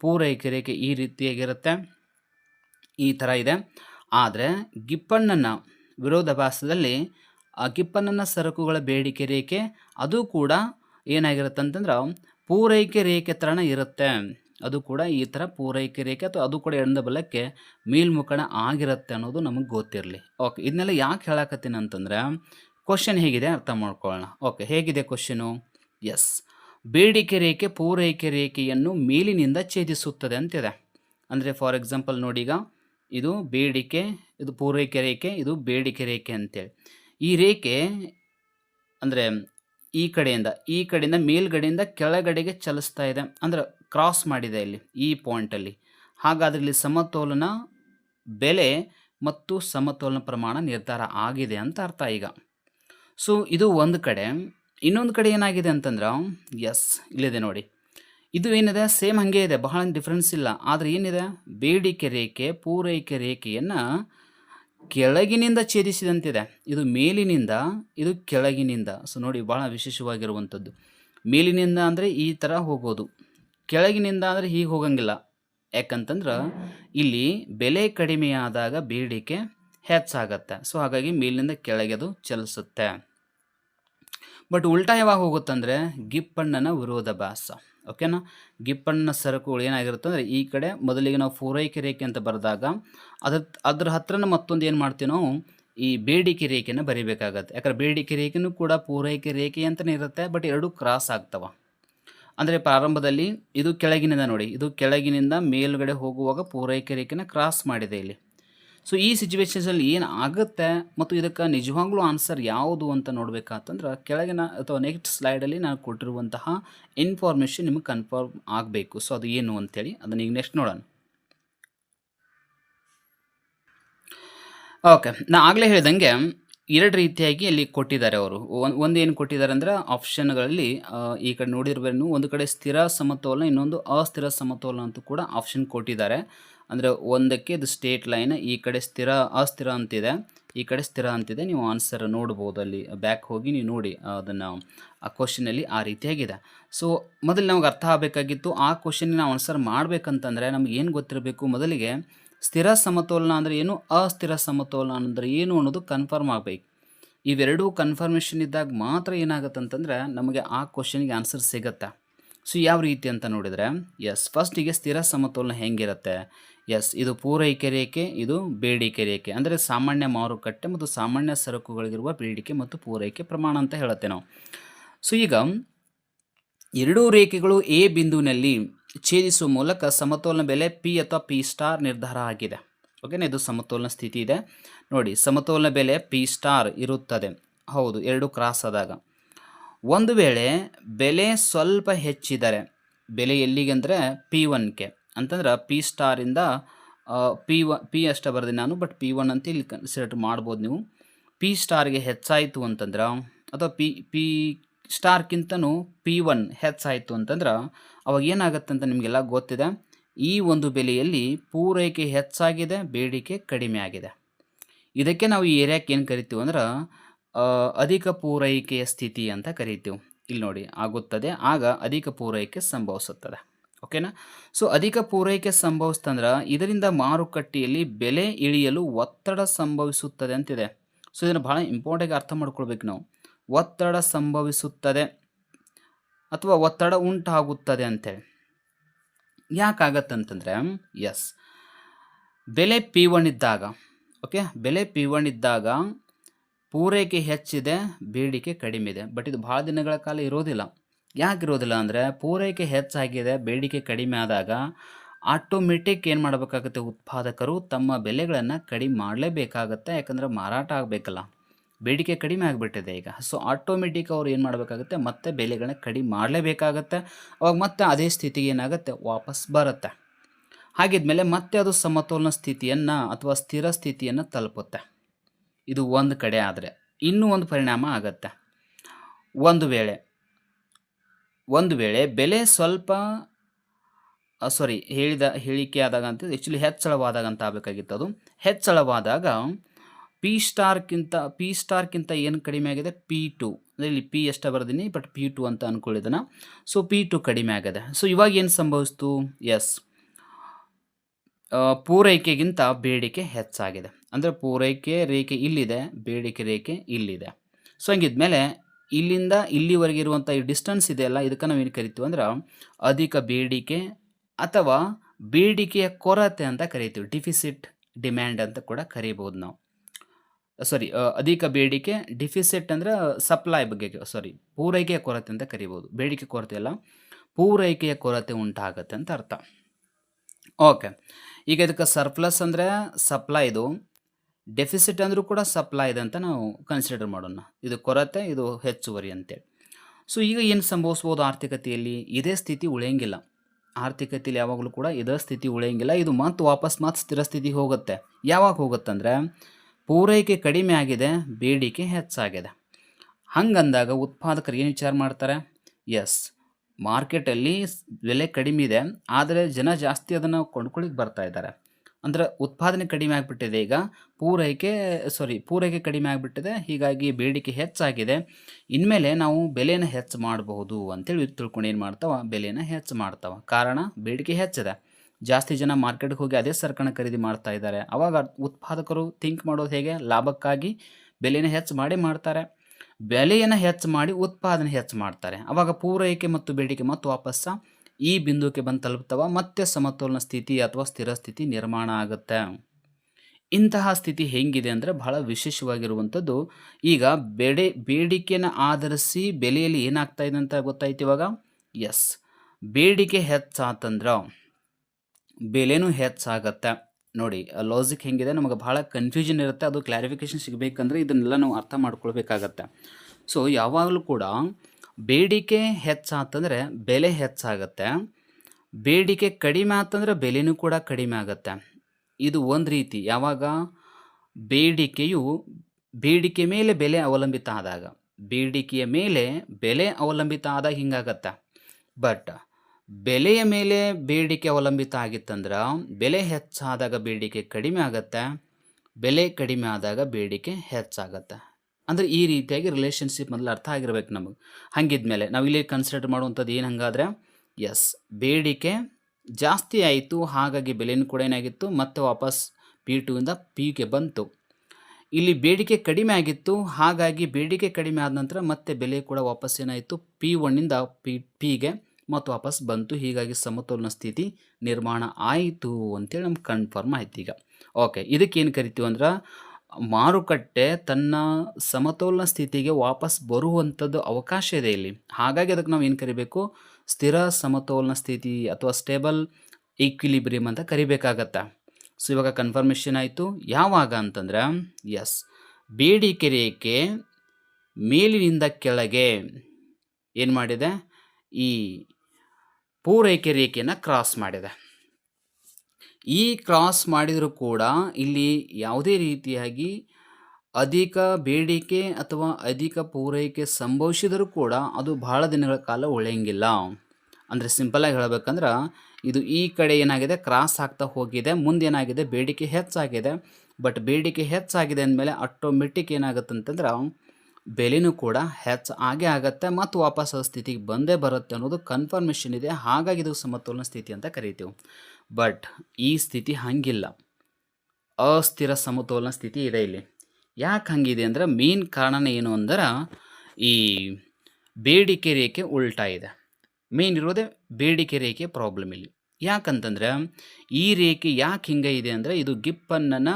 ಪೂರೈಕೆ ರೇಖೆ ಈ ರೀತಿಯಾಗಿರುತ್ತೆ. ಈ ಥರ ಇದೆ. ಆದರೆ ಗಿಪ್ಪಣ್ಣನ ವಿರೋಧಾಭಾಸದಲ್ಲಿ ಆ ಗಿಪ್ಪಣ್ಣನ ಸರಕುಗಳ ಬೇಡಿಕೆ ರೇಖೆ ಅದು ಕೂಡ ಏನಾಗಿರುತ್ತೆ ಅಂತಂದ್ರೆ ಪೂರೈಕೆ ರೇಖೆ ಥರನೇ ಇರುತ್ತೆ. ಅದು ಕೂಡ ಈ ಥರ ಪೂರೈಕೆ ರೇಖೆ ಅಥವಾ ಅದು ಕೂಡ ಎಣ್ಣೆ ಬಲಕ್ಕೆ ಮೇಲ್ಮುಖಣ ಆಗಿರುತ್ತೆ ಅನ್ನೋದು ನಮಗೆ ಗೊತ್ತಿರಲಿ. ಓಕೆ ಇದನ್ನೆಲ್ಲ ಯಾಕೆ ಹೇಳಕತ್ತೀನಿ ಅಂತಂದ್ರೆ ಕ್ವಶನ್ ಹೇಗಿದೆ ಅರ್ಥ ಮಾಡ್ಕೊಳ್ಳೋಣ. ಓಕೆ, ಹೇಗಿದೆ ಕ್ವಶನು ಎಸ್ ಬೇಡಿಕೆ ರೇಖೆ ಪೂರೈಕೆ ರೇಖೆಯನ್ನು ಮೇಲಿನಿಂದ ಛೇದಿಸುತ್ತದೆ ಅಂತಿದೆ. ಅಂದರೆ ಫಾರ್ ಎಕ್ಸಾಂಪಲ್ ನೋಡಿ ಈಗ ಇದು ಬೇಡಿಕೆ, ಇದು ಪೂರೈಕೆ ರೇಖೆ, ಇದು ಬೇಡಿಕೆ ರೇಖೆ ಅಂತೇಳಿ. ಈ ರೇಖೆ ಅಂದರೆ ಈ ಕಡೆಯಿಂದ ಈ ಕಡೆಯಿಂದ ಮೇಲ್ಗಡೆಯಿಂದ ಕೆಳಗಡೆಗೆ ಚಲಿಸ್ತಾ ಇದೆ. ಅಂದರೆ ಕ್ರಾಸ್ ಮಾಡಿದೆ ಇಲ್ಲಿ, ಈ ಪಾಯಿಂಟಲ್ಲಿ ಹಾಗಾದ್ರಲ್ಲಿ ಸಮತೋಲನ ಬೆಲೆ ಮತ್ತು ಸಮತೋಲನ ಪ್ರಮಾಣ ನಿರ್ಧಾರ ಆಗಿದೆ ಅಂತ ಅರ್ಥ ಈಗ. ಸೊ ಇದು ಒಂದು ಕಡೆ. ಇನ್ನೊಂದು ಕಡೆ ಏನಾಗಿದೆ ಅಂತಂದ್ರೆ ಎಸ್ ಇಲ್ಲಿದೆ ನೋಡಿ. ಇದು ಏನಿದೆ? ಸೇಮ್ ಹಾಗೆ ಇದೆ, ಬಹಳ ಡಿಫ್ರೆನ್ಸ್ ಇಲ್ಲ. ಆದರೆ ಏನಿದೆ? ಬೇಡಿಕೆ ರೇಖೆ, ಪೂರೈಕೆ ರೇಖೆಯನ್ನು ಕೆಳಗಿನಿಂದ ಛೇದಿಸಿದಂತಿದೆ. ಇದು ಮೇಲಿನಿಂದ, ಇದು ಕೆಳಗಿನಿಂದ. ಸೊ ನೋಡಿ ಭಾಳ ವಿಶೇಷವಾಗಿರುವಂಥದ್ದು. ಮೇಲಿನಿಂದ ಅಂದರೆ ಈ ಥರ ಹೋಗೋದು. ಕೆಳಗಿನಿಂದ ಅಂದರೆ ಹೀಗೆ ಹೋಗಂಗಿಲ್ಲ. ಯಾಕಂತಂದ್ರೆ ಇಲ್ಲಿ ಬೆಲೆ ಕಡಿಮೆಯಾದಾಗ ಬೇಡಿಕೆ ಹೆಚ್ಚಾಗತ್ತೆ. ಸೊ ಹಾಗಾಗಿ ಮೇಲಿನಿಂದ ಕೆಳಗೆ ಅದು ಚಲಿಸುತ್ತೆ. ಬಟ್ ಉಲ್ಟಾ ಯಾವಾಗ ಹೋಗುತ್ತಂದರೆ ಗಿಪ್ಪಣ್ಣನ ವಿರೋಧಾಭಾಸ ಓಕೆನಾ ಗಿಪ್ಪಣ್ಣ ಸರಕುಗಳು ಏನಾಗಿರುತ್ತೆ ಅಂದರೆ ಈ ಕಡೆ ಮೊದಲಿಗೆ ನಾವು ಪೂರೈಕೆ ರೇಖೆ ಅಂತ ಬರೆದಾಗ ಅದ್ರ ಅದ್ರ ಹತ್ರನೇ ಮತ್ತೊಂದು ಏನು ಮಾಡ್ತೀವಿ ನಾವು? ಈ ಬೇಡಿಕೆ ರೇಖೆನ ಬರಿಬೇಕಾಗತ್ತೆ. ಯಾಕಂದ್ರೆ ಬೇಡಿಕೆ ರೇಖೆನೂ ಕೂಡ ಪೂರೈಕೆ ರೇಖೆ ಅಂತಲೇ ಇರುತ್ತೆ ಬಟ್ ಎರಡೂ ಕ್ರಾಸ್ ಆಗ್ತವೆ. ಅಂದರೆ ಪ್ರಾರಂಭದಲ್ಲಿ ಇದು ಕೆಳಗಿನಿಂದ ನೋಡಿ, ಇದು ಕೆಳಗಿನಿಂದ ಮೇಲುಗಡೆ ಹೋಗುವಾಗ ಪೂರೈಕೆ ರೇಖೆನ ಕ್ರಾಸ್ ಮಾಡಿದೆ ಇಲ್ಲಿ. ಸೊ ಈ ಸಿಚುವೇಶನ್ಸಲ್ಲಿ ಏನು ಆಗುತ್ತೆ ಮತ್ತು ಇದಕ್ಕೆ ನಿಜವಾಗ್ಲೂ ಆನ್ಸರ್ ಯಾವುದು ಅಂತ ನೋಡಬೇಕಾತಂದ್ರೆ ಕೆಳಗಿನ ಅಥವಾ ನೆಕ್ಸ್ಟ್ ಸ್ಲೈಡಲ್ಲಿ ನಾನು ಕೊಟ್ಟಿರುವಂತಹ ಇನ್ಫಾರ್ಮೇಷನ್ ನಿಮಗೆ ಕನ್ಫರ್ಮ್ ಆಗಬೇಕು. ಸೊ ಅದು ಏನು ಅಂತೇಳಿ ಅದನ್ನ ಈಗ ನೆಕ್ಸ್ಟ್ ನೋಡೋಣ. ಓಕೆ ನಾ ಆಗಲೇ ಹೇಳ್ದಂಗೆ ಎರಡು ರೀತಿಯಾಗಿ ಅಲ್ಲಿ ಕೊಟ್ಟಿದ್ದಾರೆ ಅವರು. ಒಂದು ಒಂದು ಏನು ಕೊಟ್ಟಿದ್ದಾರೆ ಅಂದರೆ ಆಪ್ಷನ್ಗಳಲ್ಲಿ ಈ ಕಡೆ ನೋಡಿರ್ಬೇನು ಒಂದು ಕಡೆ ಸ್ಥಿರ ಸಮತೋಲನ, ಇನ್ನೊಂದು ಅಸ್ಥಿರ ಸಮತೋಲನ ಅಂತೂ ಕೂಡ ಆಪ್ಷನ್ ಕೊಟ್ಟಿದ್ದಾರೆ. ಅಂದರೆ ಒಂದಕ್ಕೆ ಇದು ಸ್ಟೇಟ್ ಲೈನ್ ಈ ಕಡೆ ಸ್ಥಿರ, ಅಸ್ಥಿರ ಅಂತಿದೆ. ಈ ಕಡೆ ಸ್ಥಿರ ಅಂತಿದೆ. ನೀವು ಆನ್ಸರ್ ನೋಡ್ಬೋದು ಅಲ್ಲಿ. ಬ್ಯಾಕ್ ಹೋಗಿ ನೀವು ನೋಡಿ, ಅದನ್ನು, ಆ ಕ್ವಶನಲ್ಲಿ ಆ ರೀತಿಯಾಗಿದೆ. ಸೊ ಮೊದಲು ನಮಗೆ ಅರ್ಥ ಆಗಬೇಕಾಗಿತ್ತು, ಆ ಕ್ವಶನ್ ನಾವು ಆನ್ಸರ್ ಮಾಡಬೇಕಂತಂದರೆ ನಮ್ಗೆ ಏನು ಗೊತ್ತಿರಬೇಕು? ಮೊದಲಿಗೆ ಸ್ಥಿರ ಸಮತೋಲನ ಅಂದರೆ ಏನು? ಅಸ್ಥಿರ ಸಮತೋಲನ ಅಂದರೆ ಏನು ಅನ್ನೋದು ಕನ್ಫರ್ಮ್ ಆಗಬೇಕು. ಇವೆರಡೂ ಕನ್ಫರ್ಮೇಷನ್ ಇದ್ದಾಗ ಮಾತ್ರ ಏನಾಗುತ್ತೆ ಅಂತಂದರೆ ನಮಗೆ ಆ ಕ್ವಶನ್ಗೆ ಆನ್ಸರ್ ಸಿಗುತ್ತೆ. ಸೊ ಯಾವ ರೀತಿ ಅಂತ ನೋಡಿದರೆ ಎಸ್ ಫಸ್ಟಿಗೆ ಸ್ಥಿರ ಸಮತೋಲನ ಹೆಂಗಿರುತ್ತೆ? ಎಸ್ ಇದು ಪೂರೈಕೆ ರೇಖೆ, ಇದು ಬೇಡಿಕೆ ರೇಖೆ. ಅಂದರೆ ಸಾಮಾನ್ಯ ಮಾರುಕಟ್ಟೆ ಮತ್ತು ಸಾಮಾನ್ಯ ಸರಕುಗಳಿಗಿರುವ ಬೇಡಿಕೆ ಮತ್ತು ಪೂರೈಕೆ ಪ್ರಮಾಣ ಅಂತ ಹೇಳುತ್ತೆ ನಾವು. ಸೊ ಈಗ ಎರಡೂ ರೇಖೆಗಳು ಎ ಬಿಂದುವಿನಲ್ಲಿ ಛೇದಿಸುವ ಮೂಲಕ ಸಮತೋಲನ ಬೆಲೆ ಪಿ ಅಥವಾ ಪಿ ಸ್ಟಾರ್ ನಿರ್ಧಾರ ಆಗಿದೆ. ಓಕೆನಾ ಇದು ಸಮತೋಲನ ಸ್ಥಿತಿ ಇದೆ. ನೋಡಿ, ಸಮತೋಲನ ಬೆಲೆ ಪಿ ಸ್ಟಾರ್ ಇರುತ್ತದೆ. ಹೌದು, ಎರಡು ಕ್ರಾಸ್ ಆದಾಗ. ಒಂದು ವೇಳೆ ಬೆಲೆ ಸ್ವಲ್ಪ ಹೆಚ್ಚಿದರೆ, ಬೆಲೆ ಎಲ್ಲಿಗೆ ಅಂದರೆ ಪಿ ಒನ್ಗೆ ಅಂತಂದ್ರೆ ಪಿ ಸ್ಟಾರಿಂದ ಪಿ ವ ಪಿ ಅಷ್ಟೇ ಬರ್ದೆ ನಾನು ಬಟ್ ಪಿ ಒನ್ ಅಂತ ಇಲ್ಲಿ ಕನ್ಸಿಡರ್ ಮಾಡ್ಬೋದು ನೀವು. ಪಿ ಸ್ಟಾರ್ಗೆ ಹೆಚ್ಚಾಯಿತು ಅಂತಂದ್ರೆ, ಅಥವಾ ಪಿ ಪಿ ಸ್ಟಾರ್ಗಿಂತನೂ ಪಿ ಒನ್ ಹೆಚ್ಚಾಯಿತು ಅಂತಂದ್ರೆ, ಅವಾಗ ಏನಾಗುತ್ತೆ ಅಂತ ನಿಮಗೆಲ್ಲ ಗೊತ್ತಿದೆ. ಈ ಒಂದು ಬೆಲೆಯಲ್ಲಿ ಪೂರೈಕೆ ಹೆಚ್ಚಾಗಿದೆ, ಬೇಡಿಕೆ ಕಡಿಮೆ ಆಗಿದೆ. ಇದಕ್ಕೆ ನಾವು ಈ ಏರಿಯಾಕ್ಕೆ ಏನು ಕರಿತೀವಿ ಅಂದ್ರೆ ಅಧಿಕ ಪೂರೈಕೆಯ ಸ್ಥಿತಿ ಅಂತ ಕರಿತೀವಿ. ಇಲ್ಲಿ ನೋಡಿ, ಆಗುತ್ತದೆ, ಆಗ ಅಧಿಕ ಪೂರೈಕೆ ಸಂಭವಿಸುತ್ತದೆ. ಓಕೆನಾ? ಸೊ ಅಧಿಕ ಪೂರೈಕೆ ಸಂಭವಿಸ್ತಂದ್ರೆ ಇದರಿಂದ ಮಾರುಕಟ್ಟೆಯಲ್ಲಿ ಬೆಲೆ ಇಳಿಯಲು ಒತ್ತಡ ಸಂಭವಿಸುತ್ತದೆ ಅಂತಿದೆ. ಸೊ ಇದನ್ನು ಭಾಳ ಇಂಪಾರ್ಟೆಂಟ್ ಅರ್ಥ ಮಾಡ್ಕೊಳ್ಬೇಕು ನಾವು. ಒತ್ತಡ ಸಂಭವಿಸುತ್ತದೆ ಅಥವಾ ಒತ್ತಡ ಉಂಟಾಗುತ್ತದೆ ಅಂತೇಳಿ ಯಾಕಾಗತ್ತಂತಂದರೆ ಎಸ್ ಬೆಲೆ ಪಿ ಒನ್ ಇದ್ದಾಗ ಓಕೆ ಬೆಲೆ ಪಿ ಒನ್ ಇದ್ದಾಗ ಪೂರೈಕೆ ಹೆಚ್ಚಿದೆ, ಬೇಡಿಕೆ ಕಡಿಮೆ ಇದೆ. ಬಟ್ ಇದು ಭಾಳ ದಿನಗಳ ಕಾಲ ಇರೋದಿಲ್ಲ. ಯಾಕೆ ಇರೋದಿಲ್ಲ ಅಂದರೆ ಪೂರೈಕೆ ಹೆಚ್ಚಾಗಿದೆ, ಬೇಡಿಕೆ ಕಡಿಮೆ ಆದಾಗ ಆಟೋಮೆಟಿಕ್ ಏನು ಮಾಡಬೇಕಾಗುತ್ತೆ? ಉತ್ಪಾದಕರು ತಮ್ಮ ಬೆಲೆಗಳನ್ನು ಕಡಿಮೆ ಮಾಡಲೇಬೇಕಾಗತ್ತೆ, ಯಾಕಂದರೆ ಮಾರಾಟ ಆಗಬೇಕಲ್ಲ. ಬೇಡಿಕೆ ಕಡಿಮೆ ಆಗಿಬಿಟ್ಟಿದೆ ಈಗ. ಸೊ ಆಟೋಮೆಟಿಕ್ ಅವ್ರು ಏನು ಮಾಡಬೇಕಾಗುತ್ತೆ? ಮತ್ತೆ ಬೆಲೆಗಳನ್ನ ಕಡಿಮೆ ಮಾಡಲೇಬೇಕಾಗತ್ತೆ. ಅವಾಗ ಮತ್ತೆ ಅದೇ ಸ್ಥಿತಿಗೆ ಏನಾಗುತ್ತೆ? ವಾಪಸ್ ಬರುತ್ತೆ. ಹಾಗಿದ್ಮೇಲೆ ಮತ್ತೆ ಅದು ಸಮತೋಲನ ಸ್ಥಿತಿಯನ್ನು ಅಥವಾ ಸ್ಥಿರ ಸ್ಥಿತಿಯನ್ನು ತಲುಪುತ್ತೆ. ಇದು ಒಂದು ಕಡೆ ಆದರೆ ಇನ್ನೂ ಒಂದು ಪರಿಣಾಮ ಆಗತ್ತೆ. ಒಂದು ವೇಳೆ ಒಂದು ವೇಳೆ ಬೆಲೆ ಸ್ವಲ್ಪ ಸಾರಿ ಹೇಳಿದ, ಹೇಳಿಕೆ ಆದಾಗ ಅಂತ ಆ್ಯಕ್ಚುಲಿ ಹೆಚ್ಚಳವಾದಾಗ ಅಂತ ಆಗಬೇಕಾಗಿತ್ತು ಅದು. ಹೆಚ್ಚಳವಾದಾಗ ಪಿ ಸ್ಟಾರ್ಕ್ಕಿಂತ ಪಿ ಸ್ಟಾರ್ಕ್ಕಿಂತ ಏನು ಕಡಿಮೆ ಆಗಿದೆ? ಪಿ ಟು ಇಲ್ಲಿ ಪಿ ಎಷ್ಟು ಬರ್ದೀನಿ? ಬಟ್ ಪಿ ಟು ಅಂತ ಅಂದ್ಕೊಳ್ಳಿದನ ಸೊ ಪಿ ಟು ಕಡಿಮೆ ಆಗಿದೆ. ಸೊ ಇವಾಗ ಏನು ಸಂಭವಿಸ್ತು? ಎಸ್ ಪೂರೈಕೆಗಿಂತ ಬೇಡಿಕೆ ಹೆಚ್ಚಾಗಿದೆ. ಅಂದರೆ ಪೂರೈಕೆ ರೇಖೆ ಇಲ್ಲಿದೆ, ಬೇಡಿಕೆ ರೇಖೆ ಇಲ್ಲಿದೆ. ಸೊ ಹಂಗಿದ್ಮೇಲೆ ಇಲ್ಲಿಂದ ಇಲ್ಲಿವರೆಗೆ ಇರುವಂಥ ಈ ಡಿಸ್ಟೆನ್ಸ್ ಇದೆಯಲ್ಲ, ಇದಕ್ಕೆ ನಾವು ಏನು ಕರಿತೀವಿ ಅಂದ್ರೆ ಅಧಿಕ ಬೇಡಿಕೆ ಅಥವಾ ಬೇಡಿಕೆಯ ಕೊರತೆ ಅಂತ ಕರಿತೀವಿ ಡಿಫಿಸಿಟ್ ಡಿಮ್ಯಾಂಡ್ ಅಂತ ಕೂಡ ಕರಿಬೋದು ನಾವು. ಸಾರಿ ಅಧಿಕ ಬೇಡಿಕೆ ಡಿಫಿಸಿಟ್ ಅಂದರೆ ಸಪ್ಲೈ ಬಗ್ಗೆ ಸಾರಿ ಪೂರೈಕೆಯ ಕೊರತೆ ಅಂತ ಕರಿಬೋದು. ಬೇಡಿಕೆ ಕೊರತೆ ಅಲ್ಲ, ಪೂರೈಕೆಯ ಕೊರತೆ ಉಂಟಾಗತ್ತೆ ಅಂತ ಅರ್ಥ. ಓಕೆ ಈಗ ಇದಕ್ಕೆ ಸರ್ಪ್ಲಸ್ ಅಂದರೆ ಸಪ್ಲೈದು ಡೆಫಿಸಿಟ್ ಅಂದರೂ ಕೂಡ ಸಪ್ಲೈ ಇದೆ ಅಂತ ನಾವು ಕನ್ಸಿಡರ್ ಮಾಡೋಣ. ಇದು ಕೊರತೆ, ಇದು ಹೆಚ್ಚುವರಿ ಅಂತೇಳಿ. ಸೊ ಈಗ ಏನು ಸಂಭವಿಸ್ಬೋದು ಆರ್ಥಿಕತೆಯಲ್ಲಿ? ಇದೇ ಸ್ಥಿತಿ ಉಳಿಯಂಗಿಲ್ಲ. ಆರ್ಥಿಕತೆಯಲ್ಲಿ ಯಾವಾಗಲೂ ಕೂಡ ಇದೇ ಸ್ಥಿತಿ ಉಳಿಯಂಗಿಲ್ಲ. ಇದು ಮತ್ತೆ ವಾಪಸ್ ಮತ್ತು ಸ್ಥಿರ ಸ್ಥಿತಿಗೆ ಹೋಗುತ್ತೆ. ಯಾವಾಗ ಹೋಗುತ್ತಂದರೆ? ಪೂರೈಕೆ ಕಡಿಮೆ ಆಗಿದೆ, ಬೇಡಿಕೆ ಹೆಚ್ಚಾಗಿದೆ. ಹಂಗಂದಾಗ ಉತ್ಪಾದಕರು ಏನು ವಿಚಾರ ಮಾಡ್ತಾರೆ? ಎಸ್ ಮಾರ್ಕೆಟಲ್ಲಿ ಬೆಲೆ ಕಡಿಮೆ ಇದೆ, ಆದರೆ ಜನ ಜಾಸ್ತಿ ಅದನ್ನು ಕೊಂಡ್ಕೊಳ್ಳಿಕ್ಕೆ ಬರ್ತಾ ಇದ್ದಾರೆ. ಅಂದರೆ ಉತ್ಪಾದನೆ ಕಡಿಮೆ ಆಗಿಬಿಟ್ಟಿದೆ ಈಗ. ಪೂರೈಕೆ ಸಾರಿ ಪೂರೈಕೆ ಕಡಿಮೆ ಆಗಿಬಿಟ್ಟಿದೆ. ಹೀಗಾಗಿ ಬೇಡಿಕೆ ಹೆಚ್ಚಾಗಿದೆ. ಇನ್ಮೇಲೆ ನಾವು ಬೆಲೆನ ಹೆಚ್ಚು ಮಾಡಬಹುದು ಅಂತೇಳಿ ತಿಳ್ಕೊಂಡು ಏನು ಮಾಡ್ತಾವ? ಬೆಲೆನ ಹೆಚ್ಚು ಮಾಡ್ತಾವ. ಕಾರಣ ಬೇಡಿಕೆ ಹೆಚ್ಚಿದೆ. ಜಾಸ್ತಿ ಜನ ಮಾರ್ಕೆಟ್ಗೆ ಹೋಗಿ ಅದೇ ಸರಕನ್ನು ಖರೀದಿ ಮಾಡ್ತಾ ಇದ್ದಾರೆ. ಅವಾಗ ಉತ್ಪಾದಕರು ಥಿಂಕ್ ಮಾಡೋದು ಹೇಗೆ? ಲಾಭಕ್ಕಾಗಿ ಬೆಲೆನ ಹೆಚ್ಚು ಮಾಡಿ ಮಾಡ್ತಾರೆ. ಬೆಲೆಯನ್ನು ಹೆಚ್ಚು ಮಾಡಿ ಉತ್ಪಾದನೆ ಹೆಚ್ಚು ಮಾಡ್ತಾರೆ. ಅವಾಗ ಪೂರೈಕೆ ಮತ್ತು ಬೇಡಿಕೆ ಮತ್ತು ವಾಪಸ್ಸ ಈ ಬಿಂದುಕ್ಕೆ ಬಂದು ತಲುಪ್ತವ ಮತ್ತೆ ಸಮತೋಲನ ಸ್ಥಿತಿ ಅಥವಾ ಸ್ಥಿರ ಸ್ಥಿತಿ ನಿರ್ಮಾಣ ಆಗುತ್ತೆ. ಇಂತಹ ಸ್ಥಿತಿ ಹೆಂಗಿದೆ ಅಂದರೆ ಬಹಳ ವಿಶೇಷವಾಗಿರುವಂಥದ್ದು. ಈಗ ಬೆಳೆ ಬೇಡಿಕೆನ ಆಧರಿಸಿ ಬೆಲೆಯಲ್ಲಿ ಏನಾಗ್ತಾ ಇದೆ ಅಂತ ಗೊತ್ತಾಯ್ತು ಇವಾಗ? ಎಸ್ ಬೇಡಿಕೆ ಹೆಚ್ಚಾತಂದ್ರೆ ಬೆಲೆನೂ ಹೆಚ್ಚಾಗತ್ತೆ. ನೋಡಿ ಲಾಜಿಕ್ ಹೆಂಗಿದೆ, ನಮಗೆ ಭಾಳ ಕನ್ಫ್ಯೂಷನ್ ಇರುತ್ತೆ, ಅದು ಕ್ಲಾರಿಫಿಕೇಷನ್ ಸಿಗಬೇಕಂದ್ರೆ ಇದನ್ನೆಲ್ಲ ನಾವು ಅರ್ಥ ಮಾಡ್ಕೊಳ್ಬೇಕಾಗತ್ತೆ. ಸೊ ಯಾವಾಗಲೂ ಕೂಡ ಬೇಡಿಕೆ ಹೆಚ್ಚಾತಂದರೆ ಬೆಲೆ ಹೆಚ್ಚಾಗತ್ತೆ. ಬೇಡಿಕೆ ಕಡಿಮೆ ಆತಂದ್ರೆ ಬೆಲೆನೂ ಕೂಡ ಕಡಿಮೆ ಆಗುತ್ತೆ. ಇದು ಒಂದು ರೀತಿ. ಯಾವಾಗ? ಬೇಡಿಕೆಯು ಬೇಡಿಕೆ ಮೇಲೆ ಬೆಲೆ ಅವಲಂಬಿತ ಆದಾಗ. ಬೇಡಿಕೆಯ ಮೇಲೆ ಬೆಲೆ ಅವಲಂಬಿತ ಆದಾಗ ಹಿಂಗಾಗತ್ತೆ. ಬಟ್ ಬೆಲೆಯ ಮೇಲೆ ಬೇಡಿಕೆ ಅವಲಂಬಿತ ಆಗಿತ್ತಂದ್ರೆ ಬೆಲೆ ಹೆಚ್ಚಾದಾಗ ಬೇಡಿಕೆ ಕಡಿಮೆ ಆಗತ್ತೆ. ಬೆಲೆ ಕಡಿಮೆ ಆದಾಗ ಬೇಡಿಕೆ ಹೆಚ್ಚಾಗತ್ತೆ. ಅಂದರೆ ಈ ರೀತಿಯಾಗಿ ರಿಲೇಷನ್ಶಿಪ್ ಮೊದಲು ಅರ್ಥ ಆಗಿರ್ಬೇಕು ನಮಗೆ. ಹಾಗಿದ್ಮೇಲೆ ನಾವು ಇಲ್ಲಿ ಕನ್ಸಿಡರ್ ಮಾಡುವಂಥದ್ದು ಏನು ಹಂಗಾದ್ರೆ ಎಸ್ ಬೇಡಿಕೆ ಜಾಸ್ತಿ ಆಯಿತು, ಹಾಗಾಗಿ ಬೆಲೆನೂ ಕೂಡ ಏನಾಗಿತ್ತು, ಮತ್ತೆ ವಾಪಸ್ ಪಿ ಟುವಿಂದ ಪಿ ಯುಗೆ ಬಂತು. ಇಲ್ಲಿ ಬೇಡಿಕೆ ಕಡಿಮೆ ಆಗಿತ್ತು, ಹಾಗಾಗಿ ಬೇಡಿಕೆ ಕಡಿಮೆ ಆದ ನಂತರ ಮತ್ತೆ ಬೆಲೆ ಕೂಡ ವಾಪಸ್ ಏನಾಯಿತು ಪಿ ಒನ್ನಿಂದ ಪಿ ಪಿಗೆ ಮತ್ತು ವಾಪಸ್ ಬಂತು, ಹೀಗಾಗಿ ಸಮತೋಲನ ಸ್ಥಿತಿ ನಿರ್ಮಾಣ ಆಯಿತು ಅಂತೇಳಿ ನಮ್ಗೆ ಕನ್ಫರ್ಮ್ ಆಯ್ತು ಈಗ. ಓಕೆ ಇದಕ್ಕೇನು ಕರಿತೀವಿ ಅಂದ್ರೆ ಮಾರುಕಟ್ಟೆ ತನ್ನ ಸಮತೋಲನ ಸ್ಥಿತಿಗೆ ವಾಪಸ್ ಬರುವಂಥದ್ದು ಅವಕಾಶ ಇದೆ ಇಲ್ಲಿ. ಹಾಗಾಗಿ ಅದಕ್ಕೆ ನಾವು ಏನು ಕರಿಬೇಕು? ಸ್ಥಿರ ಸಮತೋಲನ ಸ್ಥಿತಿ ಅಥವಾ ಸ್ಟೇಬಲ್ ಈಕ್ವಿಲಿಬ್ರಿಯಮ್ ಅಂತ ಕರಿಬೇಕಾಗತ್ತೆ? ಸೊ ಇವಾಗ ಕನ್ಫರ್ಮೇಷನ್ ಆಯಿತು. ಯಾವಾಗ ಅಂತಂದ್ರೆ ಎಸ್ ಬೇಡಿಕೆ ರೇಖೆ ಮೇಲಿನಿಂದ ಕೆಳಗೆ ಏನು ಮಾಡಿದೆ? ಈ ಪೂರೈಕೆ ರೇಖೆಯನ್ನು ಕ್ರಾಸ್ ಮಾಡಿದೆ. ಈ ಕ್ರಾಸ್ ಮಾಡಿದರೂ ಕೂಡ ಇಲ್ಲಿ ಯಾವುದೇ ರೀತಿಯಾಗಿ ಅಧಿಕ ಬೇಡಿಕೆ ಅಥವಾ ಅಧಿಕ ಪೂರೈಕೆ ಸಂಭವಿಸಿದರೂ ಕೂಡ ಅದು ಬಹಳ ದಿನಗಳ ಕಾಲ ಉಳಿಯಂಗಿಲ್ಲ. ಅಂದರೆ ಸಿಂಪಲಾಗಿ ಹೇಳಬೇಕಂದ್ರೆ ಇದು ಈ ಕಡೆ ಏನಾಗಿದೆ ಕ್ರಾಸ್ ಆಗ್ತಾ ಹೋಗಿದೆ, ಮುಂದೆ ಏನಾಗಿದೆ, ಬೇಡಿಕೆ ಹೆಚ್ಚಾಗಿದೆ. ಬಟ್ ಬೇಡಿಕೆ ಹೆಚ್ಚಾಗಿದೆ ಅಂದಮೇಲೆ ಆಟೋಮೆಟಿಕ್ ಏನಾಗುತ್ತೆ ಅಂತಂದ್ರೆ ಬೆಲೆನೂ ಕೂಡ ಹೆಚ್ಚು ಆಗೇ ಆಗುತ್ತೆ ಮತ್ತು ವಾಪಸ್ ಸ್ಥಿತಿಗೆ ಬಂದೇ ಬರುತ್ತೆ ಅನ್ನೋದು ಕನ್ಫರ್ಮೇಷನ್ ಇದೆ. ಹಾಗಾಗಿ ಇದು ಸಮತೋಲನ ಸ್ಥಿತಿ ಅಂತ ಕರಿತೀವಿ. ಬಟ್ ಈ ಸ್ಥಿತಿ ಹಂಗಿಲ್ಲ. ಅಸ್ಥಿರ ಸಮತೋಲನ ಸ್ಥಿತಿ ಇದೆ ಇಲ್ಲಿ. ಯಾಕೆ ಹಂಗಿದೆ ಅಂದ್ರೆ ಮೇನ್ ಕಾರಣ ಏನು ಅಂದ್ರೆ ಈ ಬೇಡಿಕೆ ರೇಖೆ ಉಲ್ಟಾ ಇದೆ. ಮೇನ್ ಇರೋದೇ ಬೇಡಿಕೆ ರೇಖೆ ಪ್ರಾಬ್ಲಮ್ ಇಲ್ಲಿ. ಯಾಕಂತಂದ್ರೆ ಈ ರೇಖೆ ಯಾಕೆ ಹಿಂಗೆ ಇದೆ ಅಂದರೆ ಇದು ಗಿಪ್ಪನ್ನನ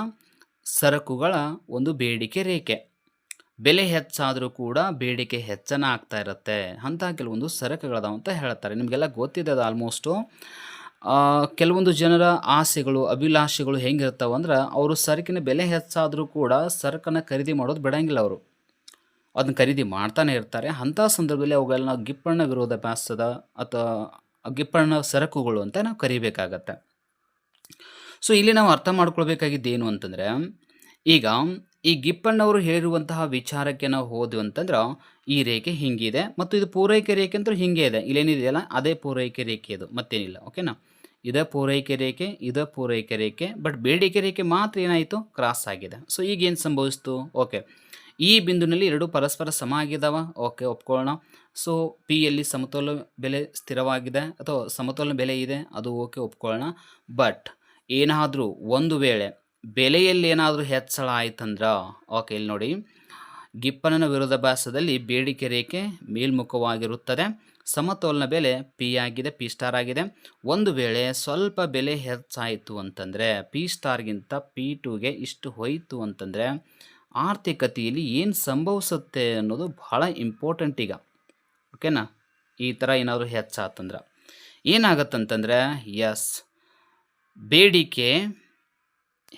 ಸರಕುಗಳ ಒಂದು ಬೇಡಿಕೆ ರೇಖೆ. ಬೆಲೆ ಹೆಚ್ಚಾದರೂ ಕೂಡ ಬೇಡಿಕೆ ಹೆಚ್ಚನ ಆಗ್ತಾ ಇರುತ್ತೆ. ಅಂತ ಕೆಲವೊಂದು ಸರಕುಗಳದಾವ ಅಂತ ಹೇಳ್ತಾರೆ. ನಿಮಗೆಲ್ಲ ಗೊತ್ತಿದೆ ಅದು ಆಲ್ಮೋಸ್ಟು ಕೆಲವೊಂದು ಜನರ ಆಸೆಗಳು, ಅಭಿಲಾಷೆಗಳು ಹೆಂಗಿರ್ತಾವೆ ಅಂದ್ರೆ ಅವರು ಸರಕಿನ ಬೆಲೆ ಹೆಚ್ಚಾದರೂ ಕೂಡ ಸರಕನ್ನು ಖರೀದಿ ಮಾಡೋದು ಬಿಡಂಗಿಲ್ಲ ಅವರು. ಅದನ್ನ ಖರೀದಿ ಮಾಡ್ತಾನೆ ಇರ್ತಾರೆ. ಅಂಥ ಸಂದರ್ಭದಲ್ಲಿ ಅವುಗಳನ್ನ ಗಿಪ್ಪಣ್ಣ ವಿರೋಧ ವಿರೋಧಾಭ್ಯಾಸದ ಅಥವಾ ಗಿಪ್ಪಣ್ಣ ಸರಕುಗಳು ಅಂತ ನಾವು ಕರಿಬೇಕಾಗತ್ತೆ. ಸೊ ಇಲ್ಲಿ ನಾವು ಅರ್ಥ ಮಾಡ್ಕೊಳ್ಬೇಕಾಗಿದ್ದು ಏನು ಅಂತಂದರೆ, ಈಗ ಈ ಗಿಪ್ಪಣ್ಣವರು ಹೇಳಿರುವಂತಹ ವಿಚಾರಕ್ಕೆ ನಾವು ಹೋದ್ವಿ ಅಂತಂದ್ರೆ, ಈ ರೇಖೆ ಹಿಂಗಿದೆ ಮತ್ತು ಇದು ಪೂರೈಕೆ ರೇಖೆ ಅಂತೂ ಹಿಂಗೆ ಇದೆ. ಇಲ್ಲೇನಿದೆಯಲ್ಲ ಅದೇ ಪೂರೈಕೆ ರೇಖೆ ಇದು, ಮತ್ತೇನಿಲ್ಲ ಓಕೆನಾ ಇದ ಪೂರೈಕೆ ರೇಖೆ, ಇದ ಪೂರೈಕೆ ರೇಖೆ ಬಟ್ ಬೇಡಿಕೆ ರೇಖೆ ಮಾತ್ರ ಏನಾಯಿತು? ಕ್ರಾಸ್ ಆಗಿದೆ. ಸೊ ಈಗ ಏನು ಸಂಭವಿಸ್ತು? ಓಕೆ ಈ ಬಿಂದುನಲ್ಲಿ ಎರಡು ಪರಸ್ಪರ ಸಮ ಆಗಿದಾವ ಓಕೆ ಒಪ್ಕೊಳ್ಳೋಣ ಸೊ ಪಿ ಯಲ್ಲಿ ಸಮತೋಲ ಬೆಲೆ ಸ್ಥಿರವಾಗಿದೆ ಅಥವಾ ಸಮತೋಲನ ಬೆಲೆ ಇದೆ, ಅದು ಓಕೆ ಒಪ್ಕೊಳ್ಳೋಣ ಬಟ್ ಏನಾದರೂ ಒಂದು ವೇಳೆ ಬೆಲೆಯಲ್ಲಿ ಏನಾದರೂ ಹೆಚ್ಚಳ ಆಯ್ತಂದ್ರೆ ಓಕೆ ಇಲ್ಲಿ ನೋಡಿ. ಗಿಪ್ಪನನ ವಿರೋಧಾಭ್ಯಾಸದಲ್ಲಿ ಬೇಡಿಕೆ ರೇಖೆ ಮೇಲ್ಮುಖವಾಗಿರುತ್ತದೆ. ಸಮತೋಲನ ಬೆಲೆ ಪಿ ಆಗಿದೆ ಪಿ ಸ್ಟಾರ್ ಆಗಿದೆ. ಒಂದು ವೇಳೆ ಸ್ವಲ್ಪ ಬೆಲೆ ಹೆಚ್ಚಾಯಿತು ಅಂತಂದರೆ ಪಿ ಸ್ಟಾರ್ಗಿಂತ ಪಿ ಟುಗೆ ಇಷ್ಟು ಹೋಯಿತು ಅಂತಂದರೆ, ಆರ್ಥಿಕತೆಯಲ್ಲಿ ಏನು ಸಂಭವಿಸುತ್ತೆ ಅನ್ನೋದು ಬಹಳ ಇಂಪಾರ್ಟೆಂಟ್ ಈಗ. ಓಕೆನಾ ಈ ಥರ ಏನಾದರೂ ಹೆಚ್ಚಾತಂದ್ರೆ. ಏನಾಗತ್ತಂತಂದರೆ ಎಸ್ ಬೇಡಿಕೆ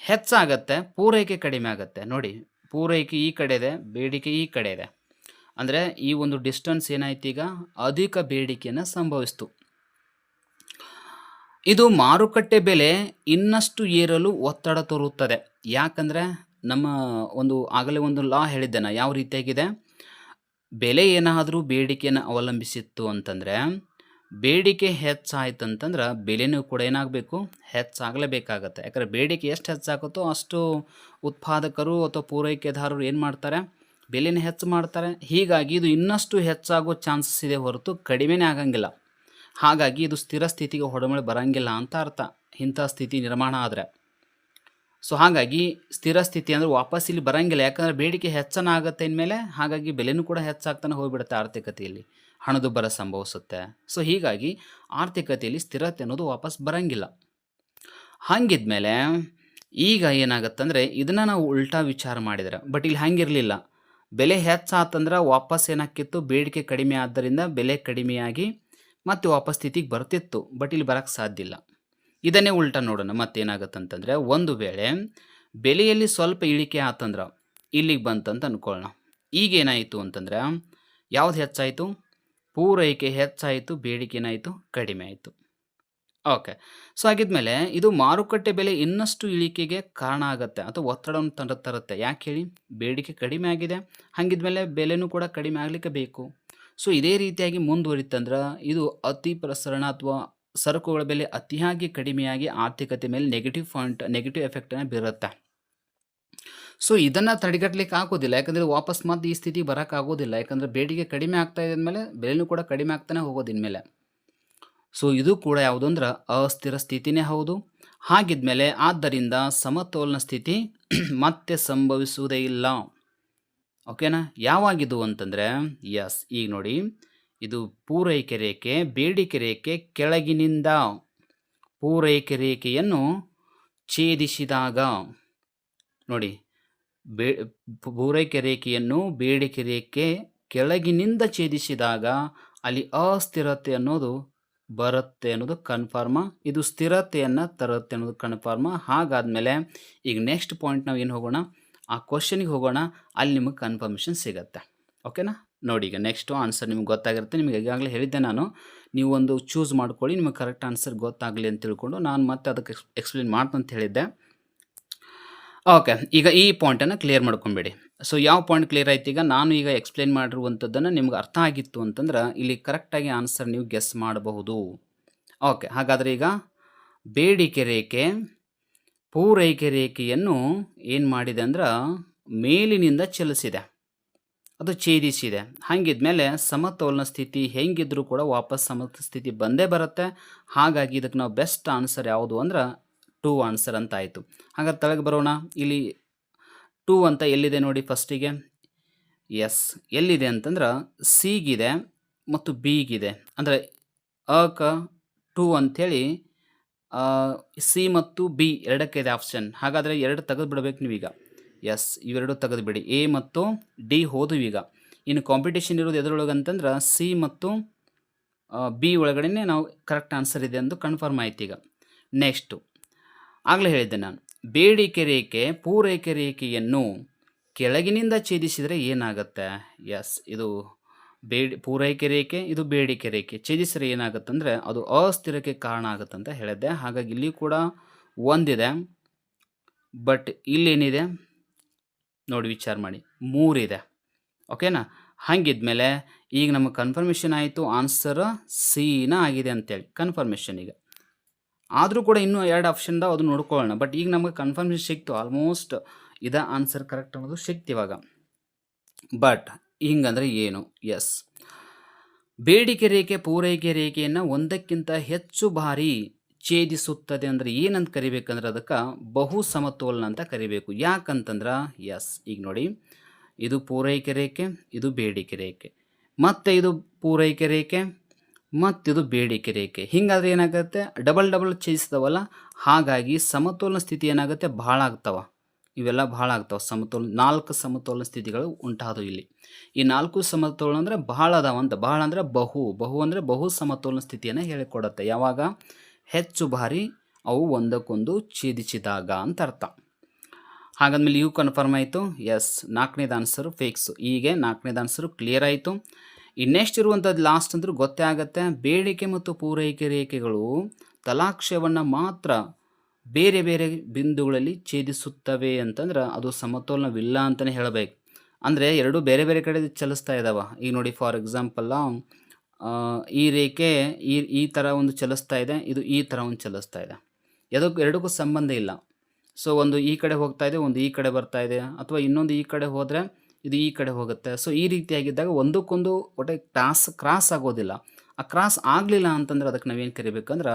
ಹೆಚ್ಚಾಗತ್ತೆ, ಪೂರೈಕೆ ಕಡಿಮೆ ಆಗುತ್ತೆ. ನೋಡಿ, ಪೂರೈಕೆ ಈ ಕಡೆ ಇದೆ, ಬೇಡಿಕೆ ಈ ಕಡೆ ಇದೆ. ಅಂದರೆ ಈ ಒಂದು ಡಿಸ್ಟನ್ಸ್ ಏನಾಯ್ತು ಈಗ? ಅಧಿಕ ಬೇಡಿಕೆಯನ್ನು ಸಂಭವಿಸ್ತು. ಇದು ಮಾರುಕಟ್ಟೆ ಬೆಲೆ ಇನ್ನಷ್ಟು ಏರಲು ಒತ್ತಡ ತೋರುತ್ತದೆ. ಯಾಕಂದರೆ ನಮ್ಮ ಒಂದು, ಆಗಲೇ ಒಂದು ಲಾ ಹೇಳಿದ್ದೇನೆ, ಯಾವ ರೀತಿಯಾಗಿದೆ? ಬೆಲೆ ಏನಾದರೂ ಬೇಡಿಕೆಯನ್ನು ಅವಲಂಬಿಸಿತ್ತು ಅಂತಂದರೆ ಬೇಡಿಕೆ ಹೆಚ್ಚಾಯ್ತು ಅಂತಂದ್ರೆ ಬೆಲೆನೂ ಕೂಡ ಏನಾಗಬೇಕು? ಹೆಚ್ಚಾಗಲೇಬೇಕಾಗತ್ತೆ. ಯಾಕಂದರೆ ಬೇಡಿಕೆ ಎಷ್ಟು ಹೆಚ್ಚಾಗುತ್ತೋ ಅಷ್ಟು ಉತ್ಪಾದಕರು ಅಥವಾ ಪೂರೈಕೆದಾರರು ಏನು ಮಾಡ್ತಾರೆ? ಬೆಲೆನ ಹೆಚ್ಚು ಮಾಡ್ತಾರೆ. ಹೀಗಾಗಿ ಇದು ಇನ್ನಷ್ಟು ಹೆಚ್ಚಾಗೋ ಚಾನ್ಸಸ್ ಇದೆ ಹೊರತು ಕಡಿಮೆನೇ ಆಗಂಗಿಲ್ಲ. ಹಾಗಾಗಿ ಇದು ಸ್ಥಿರ ಸ್ಥಿತಿಗೆ ಹೊಡಮಳೆ ಬರಂಗಿಲ್ಲ ಅಂತ ಅರ್ಥ. ಇಂಥ ಸ್ಥಿತಿ ನಿರ್ಮಾಣ ಆದರೆ. ಸೊ ಹಾಗಾಗಿ ಸ್ಥಿರ ಸ್ಥಿತಿ ಅಂದರೆ ವಾಪಸ್ ಇಲ್ಲಿ ಬರಂಗಿಲ್ಲ. ಯಾಕಂದರೆ ಬೇಡಿಕೆ ಹೆಚ್ಚನ ಆಗುತ್ತೆ ಅಂದಮೇಲೆ ಹಾಗಾಗಿ ಬೆಲೆನೂ ಕೂಡ ಹೆಚ್ಚಾಗ್ತಾನೆ ಹೋಗಿಬಿಡುತ್ತೆ ಆರ್ಥಿಕತೆಯಲ್ಲಿ. ಹಣದುಬ್ಬರ ಸಂಭವಿಸುತ್ತೆ. ಸೊ ಹೀಗಾಗಿ ಆರ್ಥಿಕತೆಯಲ್ಲಿ ಸ್ಥಿರತೆ ಅನ್ನೋದು ವಾಪಸ್ ಬರಂಗಿಲ್ಲ. ಹಾಗಿದ್ಮೇಲೆ ಈಗ ಏನಾಗತ್ತಂದರೆ ಇದನ್ನು ನಾವು ಉಲ್ಟಾ ವಿಚಾರ ಮಾಡಿದರೆ ಬಟ್ ಇಲ್ಲಿ ಹಾಗಿರಲಿಲ್ಲ. ಬೆಲೆ ಹೆಚ್ಚಾತಂದ್ರೆ ವಾಪಸ್ ಏನಾಕಿತ್ತು ಬೇಡಿಕೆ ಕಡಿಮೆ ಆದ್ದರಿಂದ ಬೆಲೆ ಕಡಿಮೆಯಾಗಿ ಮತ್ತೆ ವಾಪಸ್ ಸ್ಥಿತಿಗೆ ಬರ್ತಿತ್ತು ಬಟ್ ಇಲ್ಲಿ ಬರೋಕ್ಕೆ ಸಾಧ್ಯ ಇಲ್ಲ. ಇದನ್ನೇ ಉಲ್ಟಾ ನೋಡೋಣ, ಮತ್ತೇನಾಗತ್ತಂತಂದರೆ ಒಂದು ವೇಳೆ ಬೆಲೆಯಲ್ಲಿ ಸ್ವಲ್ಪ ಇಳಿಕೆ ಆತಂದ್ರೆ ಇಲ್ಲಿಗೆ ಬಂತಂತ ಅಂದ್ಕೊಳ್ಳೋಣ ಈಗ ಏನಾಯಿತು ಅಂತಂದ್ರೆ, ಯಾವ್ದು ಹೆಚ್ಚಾಯಿತು? ಪೂರೈಕೆ ಹೆಚ್ಚಾಯಿತು, ಬೇಡಿಕೆನಾಯಿತು, ಕಡಿಮೆ ಆಯಿತು. ಓಕೆ. ಸೊ ಆಗಿದ್ಮೇಲೆ ಇದು ಮಾರುಕಟ್ಟೆ ಬೆಲೆ ಇನ್ನಷ್ಟು ಇಳಿಕೆಗೆ ಕಾರಣ ಆಗುತ್ತೆ ಅಥವಾ ಒತ್ತಡವನ್ನು ತಂಡ ತರುತ್ತೆ. ಯಾಕೆ ಹೇಳಿ? ಬೇಡಿಕೆ ಕಡಿಮೆ ಆಗಿದೆ. ಹಾಗಿದ್ಮೇಲೆ ಬೆಲೆನೂ ಕೂಡ ಕಡಿಮೆ ಆಗಲಿಕ್ಕೆ ಬೇಕು. ಸೊ ಇದೇ ರೀತಿಯಾಗಿ ಮುಂದುವರಿತಂದ್ರೆ ಇದು ಅತಿ ಪ್ರಸರಣ ಅಥವಾ ಸರಕುಗಳ ಬೆಲೆ ಅತಿಯಾಗಿ ಕಡಿಮೆಯಾಗಿ ಆರ್ಥಿಕತೆ ಮೇಲೆ ನೆಗೆಟಿವ್ ಪಾಯಿಂಟ್ ನೆಗೆಟಿವ್ ಎಫೆಕ್ಟನ್ನು ಬೀರುತ್ತೆ. ಸೊ ಇದನ್ನು ತಡೆಗಟ್ಟಲಿಕ್ಕೆ ಆಗೋದಿಲ್ಲ. ಯಾಕಂದರೆ ವಾಪಸ್ ಮತ್ತೆ ಈ ಸ್ಥಿತಿ ಬರೋಕ್ಕಾಗೋದಿಲ್ಲ ಯಾಕಂದರೆ ಬೇಡಿಕೆ ಕಡಿಮೆ ಆಗ್ತಾ ಇದೆ ಅಂದಮೇಲೆ ಬೆಲೆನೂ ಕೂಡ ಕಡಿಮೆ ಆಗ್ತಾನೆ ಹೋಗೋದು ಇನ್ಮೇಲೆ. ಸೊ ಇದು ಕೂಡ ಯಾವುದು ಅಂದ್ರೆ ಅಸ್ಥಿರ ಸ್ಥಿತಿನೇ ಹೌದು. ಹಾಗಿದ್ಮೇಲೆ ಆದ್ದರಿಂದ ಸಮತೋಲನ ಸ್ಥಿತಿ ಮತ್ತೆ ಸಂಭವಿಸುವುದೇ ಇಲ್ಲ. ಓಕೆನಾ? ಯಾವಾಗಿದು ಅಂತಂದರೆ ಎಸ್ ಈಗ ನೋಡಿ. ಇದು ಪೂರೈಕೆ ರೇಖೆ, ಬೇಡಿಕೆ ರೇಖೆ ಕೆಳಗಿನಿಂದ ಪೂರೈಕೆ ರೇಖೆಯನ್ನು ಛೇದಿಸಿದಾಗ, ನೋಡಿ. ಬೇ, ಪೂರೈಕೆ ರೇಖೆಯನ್ನು ಬೇಡಿಕೆ ರೇಖೆ ಕೆಳಗಿನಿಂದ ಛೇದಿಸಿದಾಗ ಅಲ್ಲಿ ಅಸ್ಥಿರತೆ ಅನ್ನೋದು ಬರುತ್ತೆ ಅನ್ನೋದು ಕನ್ಫರ್ಮ ಇದು ಸ್ಥಿರತೆಯನ್ನು ತರುತ್ತೆ ಅನ್ನೋದು ಕನ್ಫರ್ಮ ಹಾಗಾದಮೇಲೆ ಈಗ ನೆಕ್ಸ್ಟ್ ಪಾಯಿಂಟ್ ನಾವು ಏನು ಹೋಗೋಣ? ಆ ಕ್ವಶನಿಗೆ ಹೋಗೋಣ. ಅಲ್ಲಿ ನಿಮಗೆ ಕನ್ಫರ್ಮೇಷನ್ ಸಿಗುತ್ತೆ. ಓಕೆನಾ ನೋಡಿ ಈಗ ನೆಕ್ಸ್ಟು ಆನ್ಸರ್ ನಿಮ್ಗೆ ಗೊತ್ತಾಗಿರುತ್ತೆ. ನಿಮಗೆ ಈಗಾಗಲೇ ಹೇಳಿದ್ದೆ ನಾನು. ನೀವು ಒಂದು ಚೂಸ್ ಮಾಡ್ಕೊಳ್ಳಿ. ನಿಮಗೆ ಕರೆಕ್ಟ್ ಆನ್ಸರ್ ಗೊತ್ತಾಗಲಿ ಅಂತ ತಿಳ್ಕೊಂಡು ನಾನು ಮತ್ತೆ ಅದಕ್ಕೆ ಎಕ್ಸ್ಪ್ಲೇನ್ ಮಾಡ್ತಂತ ಹೇಳಿದ್ದೆ. ಓಕೆ ಈಗ ಈ ಪಾಯಿಂಟನ್ನು ಕ್ಲಿಯರ್ ಮಾಡ್ಕೊಂಬೇಡಿ. ಸೊ ಯಾವ ಪಾಯಿಂಟ್ ಕ್ಲಿಯರ್ ಆಯ್ತು ಈಗ? ನಾನು ಈಗ ಎಕ್ಸ್ಪ್ಲೇನ್ ಮಾಡಿರುವಂಥದ್ದನ್ನು ನಿಮ್ಗೆ ಅರ್ಥ ಆಗಿತ್ತು ಅಂತಂದ್ರೆ, ಇಲ್ಲಿ ಕರೆಕ್ಟಾಗಿ ಆನ್ಸರ್ ನೀವು ಗೆಸ್ ಮಾಡಬಹುದು. ಓಕೆ ಹಾಗಾದರೆ ಈಗ ಬೇಡಿಕೆ ರೇಖೆ, ಪೂರೈಕೆ ರೇಖೆಯನ್ನು ಏನು ಮಾಡಿದೆ ಅಂದ್ರೆ ಮೇಲಿನಿಂದ ಚಲಿಸಿದೆ. ಅದು ಛೇದಿಸಿದೆ. ಹಾಗಿದ್ಮೇಲೆ ಸಮತೋಲನ ಸ್ಥಿತಿ ಹೆಂಗಿದ್ರೂ ಕೂಡ ವಾಪಸ್ ಸಮತ ಸ್ಥಿತಿ ಬಂದೇ ಬರುತ್ತೆ. ಹಾಗಾಗಿ ಇದಕ್ಕೆ ನಾವು ಬೆಸ್ಟ್ ಆನ್ಸರ್ ಯಾವುದು ಅಂದ್ರೆ ಟೂ ಆನ್ಸರ್ ಅಂತ ಆಯಿತು. ಹಾಗಾದ್ರೆ ತಳಗೆ ಬರೋಣ. ಇಲ್ಲಿ ಟೂ ಅಂತ ಎಲ್ಲಿದೆ ನೋಡಿ ಫಸ್ಟಿಗೆ ಎಸ್ ಎಲ್ಲಿದೆ ಅಂತಂದ್ರೆ ಸಿಗಿದೆ ಮತ್ತು ಬಿಗಿದೆ ಅಂದರೆ ಅಕ ಟೂ ಅಂಥೇಳಿ ಸಿ ಮತ್ತು ಬಿ ಎರಡಕ್ಕೆ ಇದೆ ಆಪ್ಷನ್ ಹಾಗಾದರೆ ಎರಡು ತೆಗೆದು ಬಿಡಬೇಕು ನೀವೀಗ. ಎಸ್ ಇವೆರಡು ತೆಗೆದು ಬಿಡಿ. ಎ ಮತ್ತು ಡಿ ಹೋದು ಈಗ. ಇನ್ನು ಕಾಂಪಿಟೇಷನ್ ಇರೋದು ಎದರೊಳಗೆ ಅಂತಂದ್ರೆ ಸಿ ಮತ್ತು ಬಿ ಒಳಗಡೆನೆ ನಾವು ಕರೆಕ್ಟ್ ಆನ್ಸರ್ ಇದೆ ಎಂದು ಕನ್ಫರ್ಮ್ ಆಯ್ತು ಈಗ. ನೆಕ್ಸ್ಟು ಆಗಲೇ ಹೇಳಿದ್ದೆ ನಾನು. ಬೇಡಿಕೆ ರೇಖೆ, ಪೂರೈಕೆ ರೇಖೆಯನ್ನು ಕೆಳಗಿನಿಂದ ಛೇದಿಸಿದರೆ ಏನಾಗುತ್ತೆ? ಎಸ್ ಇದು ಬೇಡಿ, ಪೂರೈಕೆ ರೇಖೆ, ಇದು ಬೇಡಿಕೆ ರೇಖೆ. ಛೇದಿಸಿದರೆ ಏನಾಗುತ್ತೆ ಅಂದರೆ ಅದು ಅಸ್ಥಿರಕ್ಕೆ ಕಾರಣ ಆಗುತ್ತೆ ಅಂತ ಹೇಳಿದ್ದೆ. ಹಾಗಾಗಿ ಇಲ್ಲಿ ಕೂಡ ಒಂದಿದೆ. ಬಟ್ ಇಲ್ಲೇನಿದೆ? ನೋಡಿ, ವಿಚಾರ ಮಾಡಿ. ಮೂರಿದೆ. ಓಕೆನಾ ಹಾಗಿದ್ಮೇಲೆ ಈಗ ನಮಗೆ ಕನ್ಫರ್ಮೇಷನ್ ಆಯಿತು. ಆನ್ಸರ್ ಸಿನ ಆಗಿದೆ ಅಂತೇಳಿ. ಕನ್ಫರ್ಮೇಷನ್ ಈಗ. ಆದರೂ ಕೂಡ ಇನ್ನೂ ಎರಡು ಆಪ್ಷನ್ ಅದು ನೋಡ್ಕೊಳ್ಳೋಣ. ಬಟ್ ಈಗ ನಮಗೆ ಕನ್ಫರ್ಮೇಷನ್ ಸಿಕ್ತು. ಆಲ್ಮೋಸ್ಟ್ ಇದ ಆನ್ಸರ್ ಕರೆಕ್ಟ್ ಅನ್ನೋದು ಸಿಕ್ತು ಇವಾಗ. ಬಟ್ ಹಿಂಗಂದರೆ ಏನು? ಎಸ್ ಬೇಡಿಕೆ ರೇಖೆ, ಪೂರೈಕೆ ರೇಖೆಯನ್ನು ಒಂದಕ್ಕಿಂತ ಹೆಚ್ಚು ಬಾರಿ ಛೇದಿಸುತ್ತದೆ ಅಂದರೆ ಏನಂತ ಕರಿಬೇಕಂದ್ರೆ ಅದಕ್ಕೆ ಬಹು ಸಮತೋಲನ ಅಂತ ಕರಿಬೇಕು. ಯಾಕಂತಂದ್ರೆ ಎಸ್ ಈಗ ನೋಡಿ. ಇದು ಪೂರೈಕೆ ರೇಖೆ, ಇದು ಬೇಡಿಕೆ ರೇಖೆ. ಮತ್ತು ಇದು ಪೂರೈಕೆ ರೇಖೆ ಮತ್ತಿದು ಬೇಡಿಕೆ ರೇಖೆ. ಹಿಂಗಾದ್ರೆ ಏನಾಗುತ್ತೆ? ಡಬಲ್ ಡಬಲ್ ಛೇದಿಸ್ತಾವಲ್ಲ? ಹಾಗಾಗಿ ಸಮತೋಲನ ಸ್ಥಿತಿ ಏನಾಗುತ್ತೆ? ಭಾಳ ಆಗ್ತಾವ. ಇವೆಲ್ಲ ಭಾಳ ಆಗ್ತಾವ. ಸಮತೋಲನ ನಾಲ್ಕು ಸಮತೋಲನ ಸ್ಥಿತಿಗಳು ಉಂಟಾದವು ಇಲ್ಲಿ. ಈ ನಾಲ್ಕು ಸಮತೋಲನ ಅಂದರೆ ಭಾಳ ಅದಾವ ಅಂತ. ಬಹಳ ಅಂದರೆ ಬಹು. ಬಹು ಅಂದರೆ ಬಹು ಸಮತೋಲನ ಸ್ಥಿತಿಯನ್ನು ಹೇಳಿಕೊಡುತ್ತೆ. ಯಾವಾಗ? ಹೆಚ್ಚು ಬಾರಿ ಅವು ಒಂದಕ್ಕೊಂದು ಛೇದಿಸಿದಾಗ ಅಂತ ಅರ್ಥ. ಹಾಗಾದ್ಮೇಲೆ ಇವು ಕನ್ಫರ್ಮ್ ಆಯಿತು. ಎಸ್ ನಾಲ್ಕನೇದು ಆನ್ಸರು ಫಿಕ್ಸ್ ಹೀಗೆ ನಾಲ್ಕನೇದು ಆನ್ಸರು ಕ್ಲಿಯರ್ ಆಯಿತು. ನೆಕ್ಸ್ಟ್ ಇರುವಂಥದ್ದು ಲಾಸ್ಟ್ ಅಂದ್ರೆ ಗೊತ್ತೇ ಆಗುತ್ತೆ. ಬೇಡಿಕೆ ಮತ್ತು ಪೂರೈಕೆ ರೇಖೆಗಳು ತಲಾಕ್ಷವನ್ನು ಮಾತ್ರ ಬೇರೆ ಬೇರೆ ಬಿಂದುಗಳಲ್ಲಿ ಛೇದಿಸುತ್ತವೆ ಅಂತಂದ್ರೆ ಅದು ಸಮತೋಲನವಿಲ್ಲ ಅಂತಲೇ ಹೇಳಬೇಕು. ಅಂದರೆ ಎರಡು ಬೇರೆ ಬೇರೆ ಕಡೆ ಚಲಿಸ್ತಾ ಇದ್ದಾವೆ ಈಗ ನೋಡಿ ಫಾರ್ ಎಕ್ಸಾಂಪಲ್ಲ ಈ ರೇಖೆ ಈ ಈ ಥರ ಒಂದು ಚಲಿಸ್ತಾ ಇದೆ, ಇದು ಈ ಥರ ಒಂದು ಚಲಿಸ್ತಾ ಇದೆ. ಯಾವುದಕ್ಕೂ ಎರಡಕ್ಕೂ ಸಂಬಂಧ ಇಲ್ಲ. ಸೊ ಒಂದು ಈ ಕಡೆ ಹೋಗ್ತಾ ಇದೆ, ಒಂದು ಈ ಕಡೆ ಬರ್ತಾ ಇದೆ. ಅಥವಾ ಇನ್ನೊಂದು ಈ ಕಡೆ ಹೋದರೆ ಇದು ಈ ಕಡೆ ಹೋಗುತ್ತೆ. ಸೊ ಈ ರೀತಿಯಾಗಿದ್ದಾಗ ಒಂದಕ್ಕೊಂದು ಒಟ್ಟೆ ಕ್ರಾಸ್ ಕ್ರಾಸ್ ಆಗೋದಿಲ್ಲ. ಆ ಕ್ರಾಸ್ ಆಗಲಿಲ್ಲ ಅಂತಂದ್ರೆ ಅದಕ್ಕೆ ನಾವೇನು ಕರಿಬೇಕಂದ್ರೆ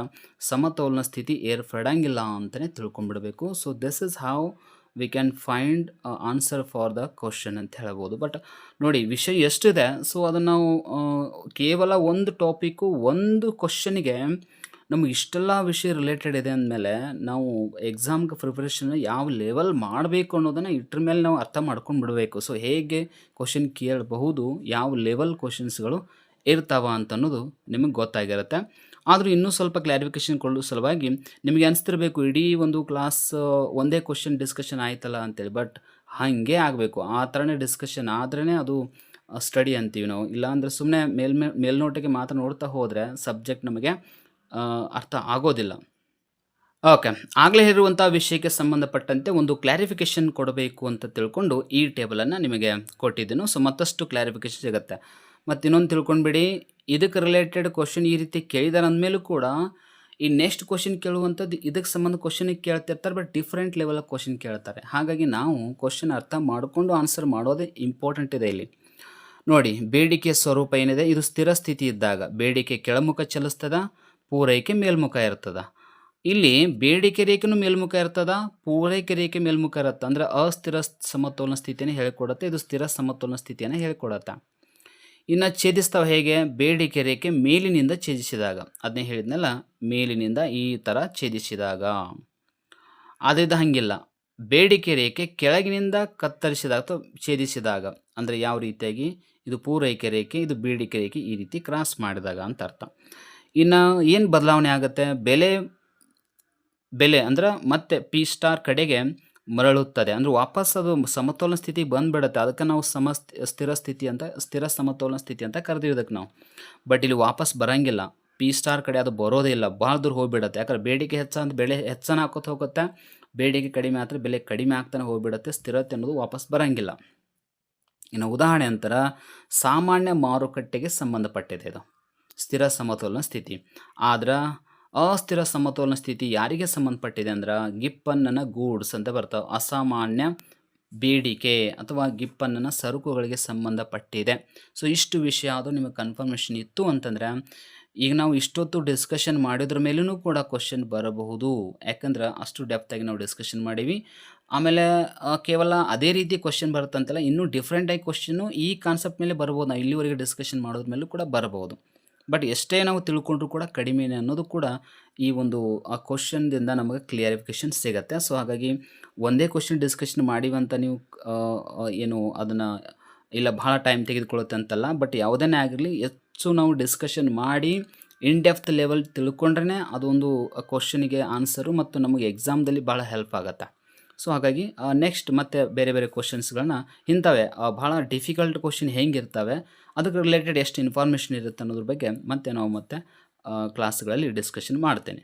ಸಮತೋಲನ ಸ್ಥಿತಿ ಏರ್ಪಡಂಗಿಲ್ಲ ಅಂತಲೇ ತಿಳ್ಕೊಂಡ್ಬಿಡಬೇಕು. So this is how we can find answer for the question ಅಂತ ಹೇಳ್ಬೋದು. ಬಟ್ ನೋಡಿ, ವಿಷಯ ಎಷ್ಟಿದೆ ಸೊ ಅದನ್ನು ನಾವು ಕೇವಲ ಒಂದು ಟಾಪಿಕ್ಕು ಒಂದು ಕ್ವಶನಿಗೆ ನಮಗೆ ಇಷ್ಟೆಲ್ಲ ವಿಷಯ ರಿಲೇಟೆಡ್ ಇದೆ ಅಂದಮೇಲೆ ನಾವು ಎಕ್ಸಾಮ್ಗೆ ಪ್ರಿಪ್ರೇಷನ್ ಯಾವ ಲೆವೆಲ್ ಮಾಡಬೇಕು ಅನ್ನೋದನ್ನು ಇಟ್ರ ಮೇಲೆ ನಾವು ಅರ್ಥ ಮಾಡ್ಕೊಂಡು ಬಿಡಬೇಕು. ಸೊ ಹೇಗೆ ಕ್ವಶನ್ ಕೇಳಬಹುದು, ಯಾವ ಲೆವೆಲ್ ಕ್ವಶನ್ಸ್ಗಳು ಇರ್ತಾವ ಅಂತ ಅನ್ನೋದು ನಿಮಗೆ ಗೊತ್ತಾಗಿರುತ್ತೆ. ಆದರೂ ಇನ್ನೂ ಸ್ವಲ್ಪ ಕ್ಲಾರಿಫಿಕೇಷನ್ ಕೊಡೋ ಸಲುವಾಗಿ ನಿಮಗೆ ಅನಿಸ್ತಿರಬೇಕು, ಇಡೀ ಒಂದು ಕ್ಲಾಸ್ ಒಂದೇ ಕ್ವಶನ್ ಡಿಸ್ಕಷನ್ ಆಯ್ತಲ್ಲ ಅಂತೇಳಿ ಬಟ್ ಹಾಗೆ ಆಗಬೇಕು. ಆ ಥರನೇ ಡಿಸ್ಕಷನ್ ಆದ್ರೇ ಅದು ಸ್ಟಡಿ ಅಂತೀವಿ ನಾವು. ಇಲ್ಲಾಂದರೆ ಸುಮ್ಮನೆ ಮೇಲ್ಮೇ, ಮೇಲ್ನೋಟಕ್ಕೆ ಮಾತ್ರ ನೋಡ್ತಾ ಹೋದರೆ ಸಬ್ಜೆಕ್ಟ್ ನಮಗೆ ಅರ್ಥ ಆಗೋದಿಲ್ಲ. ಓಕೆ, ಆಗಲೇ ಇರುವಂಥ ವಿಷಯಕ್ಕೆ ಸಂಬಂಧಪಟ್ಟಂತೆ ಒಂದು ಕ್ಲಾರಿಫಿಕೇಷನ್ ಕೊಡಬೇಕು ಅಂತ ತಿಳ್ಕೊಂಡು ಈ ಟೇಬಲನ್ನು ನಿಮಗೆ ಕೊಟ್ಟಿದ್ದೀನಿ. ಸೊ ಮತ್ತಷ್ಟು ಕ್ಲಾರಿಫಿಕೇಷನ್ ಸಿಗುತ್ತೆ. ಮತ್ತು ಇನ್ನೊಂದು ತಿಳ್ಕೊಂಡ್ಬಿಡಿ, ಇದಕ್ಕೆ ರಿಲೇಟೆಡ್ ಕ್ವಶನ್ ಈ ರೀತಿ ಕೇಳಿದಾರೆ ಅಂದಮೇಲೂ ಕೂಡ, ಈ ನೆಕ್ಸ್ಟ್ ಕ್ವಶನ್ ಕೇಳುವಂಥದ್ದು ಇದಕ್ಕೆ ಸಂಬಂಧ ಕ್ವಶನಿಗೆ ಕೇಳ್ತಿರ್ತಾರೆ ಬಟ್ ಡಿಫ್ರೆಂಟ್ ಲೆವೆಲ್ ಕ್ವಶನ್ ಕೇಳ್ತಾರೆ. ಹಾಗಾಗಿ ನಾವು ಕ್ವಶನ್ ಅರ್ಥ ಮಾಡಿಕೊಂಡು ಆನ್ಸರ್ ಮಾಡೋದೇ ಇಂಪಾರ್ಟೆಂಟ್ ಇದೆ ಇಲ್ಲಿ. ನೋಡಿ, ಬೇಡಿಕೆ ಸ್ವರೂಪ ಏನಿದೆ? ಇದು ಸ್ಥಿರ ಸ್ಥಿತಿ ಇದ್ದಾಗ, ಬೇಡಿಕೆ ಕೆಳಮುಖ ಚಲಿಸ್ತದ ಪೂರೈಕೆ ಮೇಲ್ಮುಖ ಇರ್ತದ. ಇಲ್ಲಿ ಬೇಡಿಕೆ ರೇಖೆನೂ ಮೇಲ್ಮುಖ ಇರ್ತದ ಪೂರೈಕೆ ರೇಖೆ ಮೇಲ್ಮುಖ ಇರುತ್ತೆ. ಅಂದ್ರೆ ಅಸ್ಥಿರ ಸಮತೋಲನ ಸ್ಥಿತಿಯನ್ನು ಹೇಳಿಕೊಡುತ್ತೆ, ಇದು ಸ್ಥಿರ ಸಮತೋಲನ ಸ್ಥಿತಿಯನ್ನು ಹೇಳ್ಕೊಡತ್ತೆ. ಇನ್ನು ಛೇದಿಸ್ತಾವ ಹೇಗೆ? ಬೇಡಿಕೆ ರೇಖೆ ಮೇಲಿನಿಂದ ಛೇದಿಸಿದಾಗ. ಅದನ್ನೇ ಹೇಳಿದ್ನಲ್ಲ, ಮೇಲಿನಿಂದ ಈ ಥರ ಛೇದಿಸಿದಾಗ. ಆದರೆ ಹಾಗಿಲ್ಲ. ಬೇಡಿಕೆ ರೇಖೆ ಕೆಳಗಿನಿಂದ ಕತ್ತರಿಸಿದಾಗ ಛೇದಿಸಿದಾಗ, ಅಂದರೆ ಯಾವ ರೀತಿಯಾಗಿ? ಇದು ಪೂರೈಕೆ ರೇಖೆ ಇದು ಬೇಡಿಕೆ ರೇಖೆ ಈ ರೀತಿ ಕ್ರಾಸ್ ಮಾಡಿದಾಗ ಅಂತ ಅರ್ಥ. ಇನ್ನು ಏನು ಬದಲಾವಣೆ ಆಗುತ್ತೆ? ಬೆಲೆ ಬೆಲೆ ಅಂದ್ರೆ ಮತ್ತೆ ಪಿ ಸ್ಟಾರ್ ಕಡೆಗೆ ಮರಳುತ್ತದೆ. ಅಂದರೆ ವಾಪಸ್ ಅದು ಸಮತೋಲನ ಸ್ಥಿತಿ ಬಂದ್ಬಿಡುತ್ತೆ. ಅದಕ್ಕೆ ನಾವು ಸಮ ಸ್ಥಿರ ಸ್ಥಿತಿ ಅಂತ, ಸ್ಥಿರ ಸಮತೋಲನ ಸ್ಥಿತಿ ಅಂತ ಕರೆದಿವಿ ಅದಕ್ಕೆ ನಾವು. ಬಟ್ ಇಲ್ಲಿ ವಾಪಸ್ ಬರೋಂಗಿಲ್ಲ. ಪಿ ಸ್ಟಾರ್ ಕಡೆ ಅದು ಬರೋದೇ ಇಲ್ಲ. ಭಾಳ ದೂರ ಹೋಗಿಬಿಡುತ್ತೆ. ಯಾಕಂದ್ರೆ ಬೇಡಿಕೆ ಹೆಚ್ಚ ಅಂತ ಬೆಲೆ ಹೆಚ್ಚನ ಹಾಕೋತ ಹೋಗುತ್ತೆ. ಬೇಡಿಕೆ ಕಡಿಮೆ ಆದರೆ ಬೆಲೆ ಕಡಿಮೆ ಆಗ್ತಾನೆ ಹೋಗಿಬಿಡುತ್ತೆ. ಸ್ಥಿರತೆ ಅನ್ನೋದು ವಾಪಸ್ ಬರಂಗಿಲ್ಲ. ಇನ್ನು ಉದಾಹರಣೆ ಅಂತರ ಸಾಮಾನ್ಯ ಮಾರುಕಟ್ಟೆಗೆ ಸಂಬಂಧಪಟ್ಟಿದೆ ಇದು. ಸ್ಥಿರ ಸಮತೋಲನ ಸ್ಥಿತಿ. ಆದ್ರೆ ಅಸ್ಥಿರ ಸಮತೋಲನ ಸ್ಥಿತಿ ಯಾರಿಗೆ ಸಂಬಂಧಪಟ್ಟಿದೆ ಅಂದ್ರೆ ಗಿಪ್ಪನ್ನನ ಗೂಡ್ಸ್ ಅಂತ ಬರ್ತಾವೆ. ಅಸಾಮಾನ್ಯ ಬೇಡಿಕೆ ಅಥವಾ ಗಿಪ್ಪನ್ನನ ಸರಕುಗಳಿಗೆ ಸಂಬಂಧಪಟ್ಟಿದೆ. ಸೊ ಇಷ್ಟು ವಿಷಯ ಅದು ನಿಮಗೆ ಕನ್ಫರ್ಮೇಷನ್ ಇತ್ತು ಅಂತಂದರೆ, ಈಗ ನಾವು ಇಷ್ಟೊತ್ತು ಡಿಸ್ಕಷನ್ ಮಾಡಿದ್ರ ಮೇಲೂ ಕೂಡ ಕ್ವಶನ್ ಬರಬಹುದು. ಯಾಕಂದ್ರೆ ಅಷ್ಟು ಡೆಪ್ತಾಗಿ ನಾವು ಡಿಸ್ಕಷನ್ ಮಾಡೀವಿ. ಆಮೇಲೆ ಕೇವಲ ಅದೇ ರೀತಿ ಕ್ವಶನ್ ಬರುತ್ತಂತಲ್ಲ, ಇನ್ನೂ ಡಿಫ್ರೆಂಟಾಗಿ ಕ್ವಶನ್ನು ಈ ಕಾನ್ಸೆಪ್ಟ್ ಮೇಲೆ ಬರ್ಬೋದು. ನಾವು ಇಲ್ಲಿವರೆಗೆ ಡಿಸ್ಕಷನ್ ಮಾಡೋದ್ರ ಮೇಲೂ ಕೂಡ ಬರಬಹುದು. ಬಟ್ ಎಷ್ಟೇ ನಾವು ತಿಳ್ಕೊಂಡ್ರೂ ಕೂಡ ಕಡಿಮೆನೇ ಅನ್ನೋದು ಕೂಡ ಈ ಒಂದು, ಆ ಕ್ವಶನ್ದಿಂದ ನಮಗೆ ಕ್ಲಿಯರಿಫಿಕೇಷನ್ ಸಿಗುತ್ತೆ. ಸೊ ಹಾಗಾಗಿ ಒಂದೇ ಕ್ವಶನ್ ಡಿಸ್ಕಷನ್ ಮಾಡಿವಂತ ನೀವು ಏನು ಅದನ್ನು ಇಲ್ಲ ಭಾಳ ಟೈಮ್ ತೆಗೆದುಕೊಳ್ಳುತ್ತೆ ಅಂತಲ್ಲ ಬಟ್ ಯಾವುದನ್ನೇ ಆಗಿರಲಿ ಹೆಚ್ಚು ನಾವು ಡಿಸ್ಕಷನ್ ಮಾಡಿ ಇನ್ ಡೆಪ್ತ್ ಲೆವೆಲ್ ತಿಳ್ಕೊಂಡ್ರೆ ಅದೊಂದು ಕ್ವಶನಿಗೆ ಆನ್ಸರು ಮತ್ತು ನಮಗೆ ಎಕ್ಸಾಮ್ದಲ್ಲಿ ಭಾಳ ಹೆಲ್ಪ್ ಆಗುತ್ತೆ. ಸೊ ಹಾಗಾಗಿ ನೆಕ್ಸ್ಟ್ ಮತ್ತೆ ಬೇರೆ ಬೇರೆ ಕ್ವಶನ್ಸ್ಗಳನ್ನ ಇಂಥವೇ ಭಾಳ ಡಿಫಿಕಲ್ಟ್ ಕ್ವಶನ್ ಹೆಂಗಿರ್ತವೆ, ಅದಕ್ಕೆ ರಿಲೇಟೆಡ್ ಎಷ್ಟು ಇನ್ಫಾರ್ಮೇಷನ್ ಇರುತ್ತೆ ಅನ್ನೋದ್ರ ಬಗ್ಗೆ ಮತ್ತೆ ನಾವು ಮತ್ತೆ ಕ್ಲಾಸ್ಗಳಲ್ಲಿ ಡಿಸ್ಕಷನ್ ಮಾಡ್ತೇನೆ.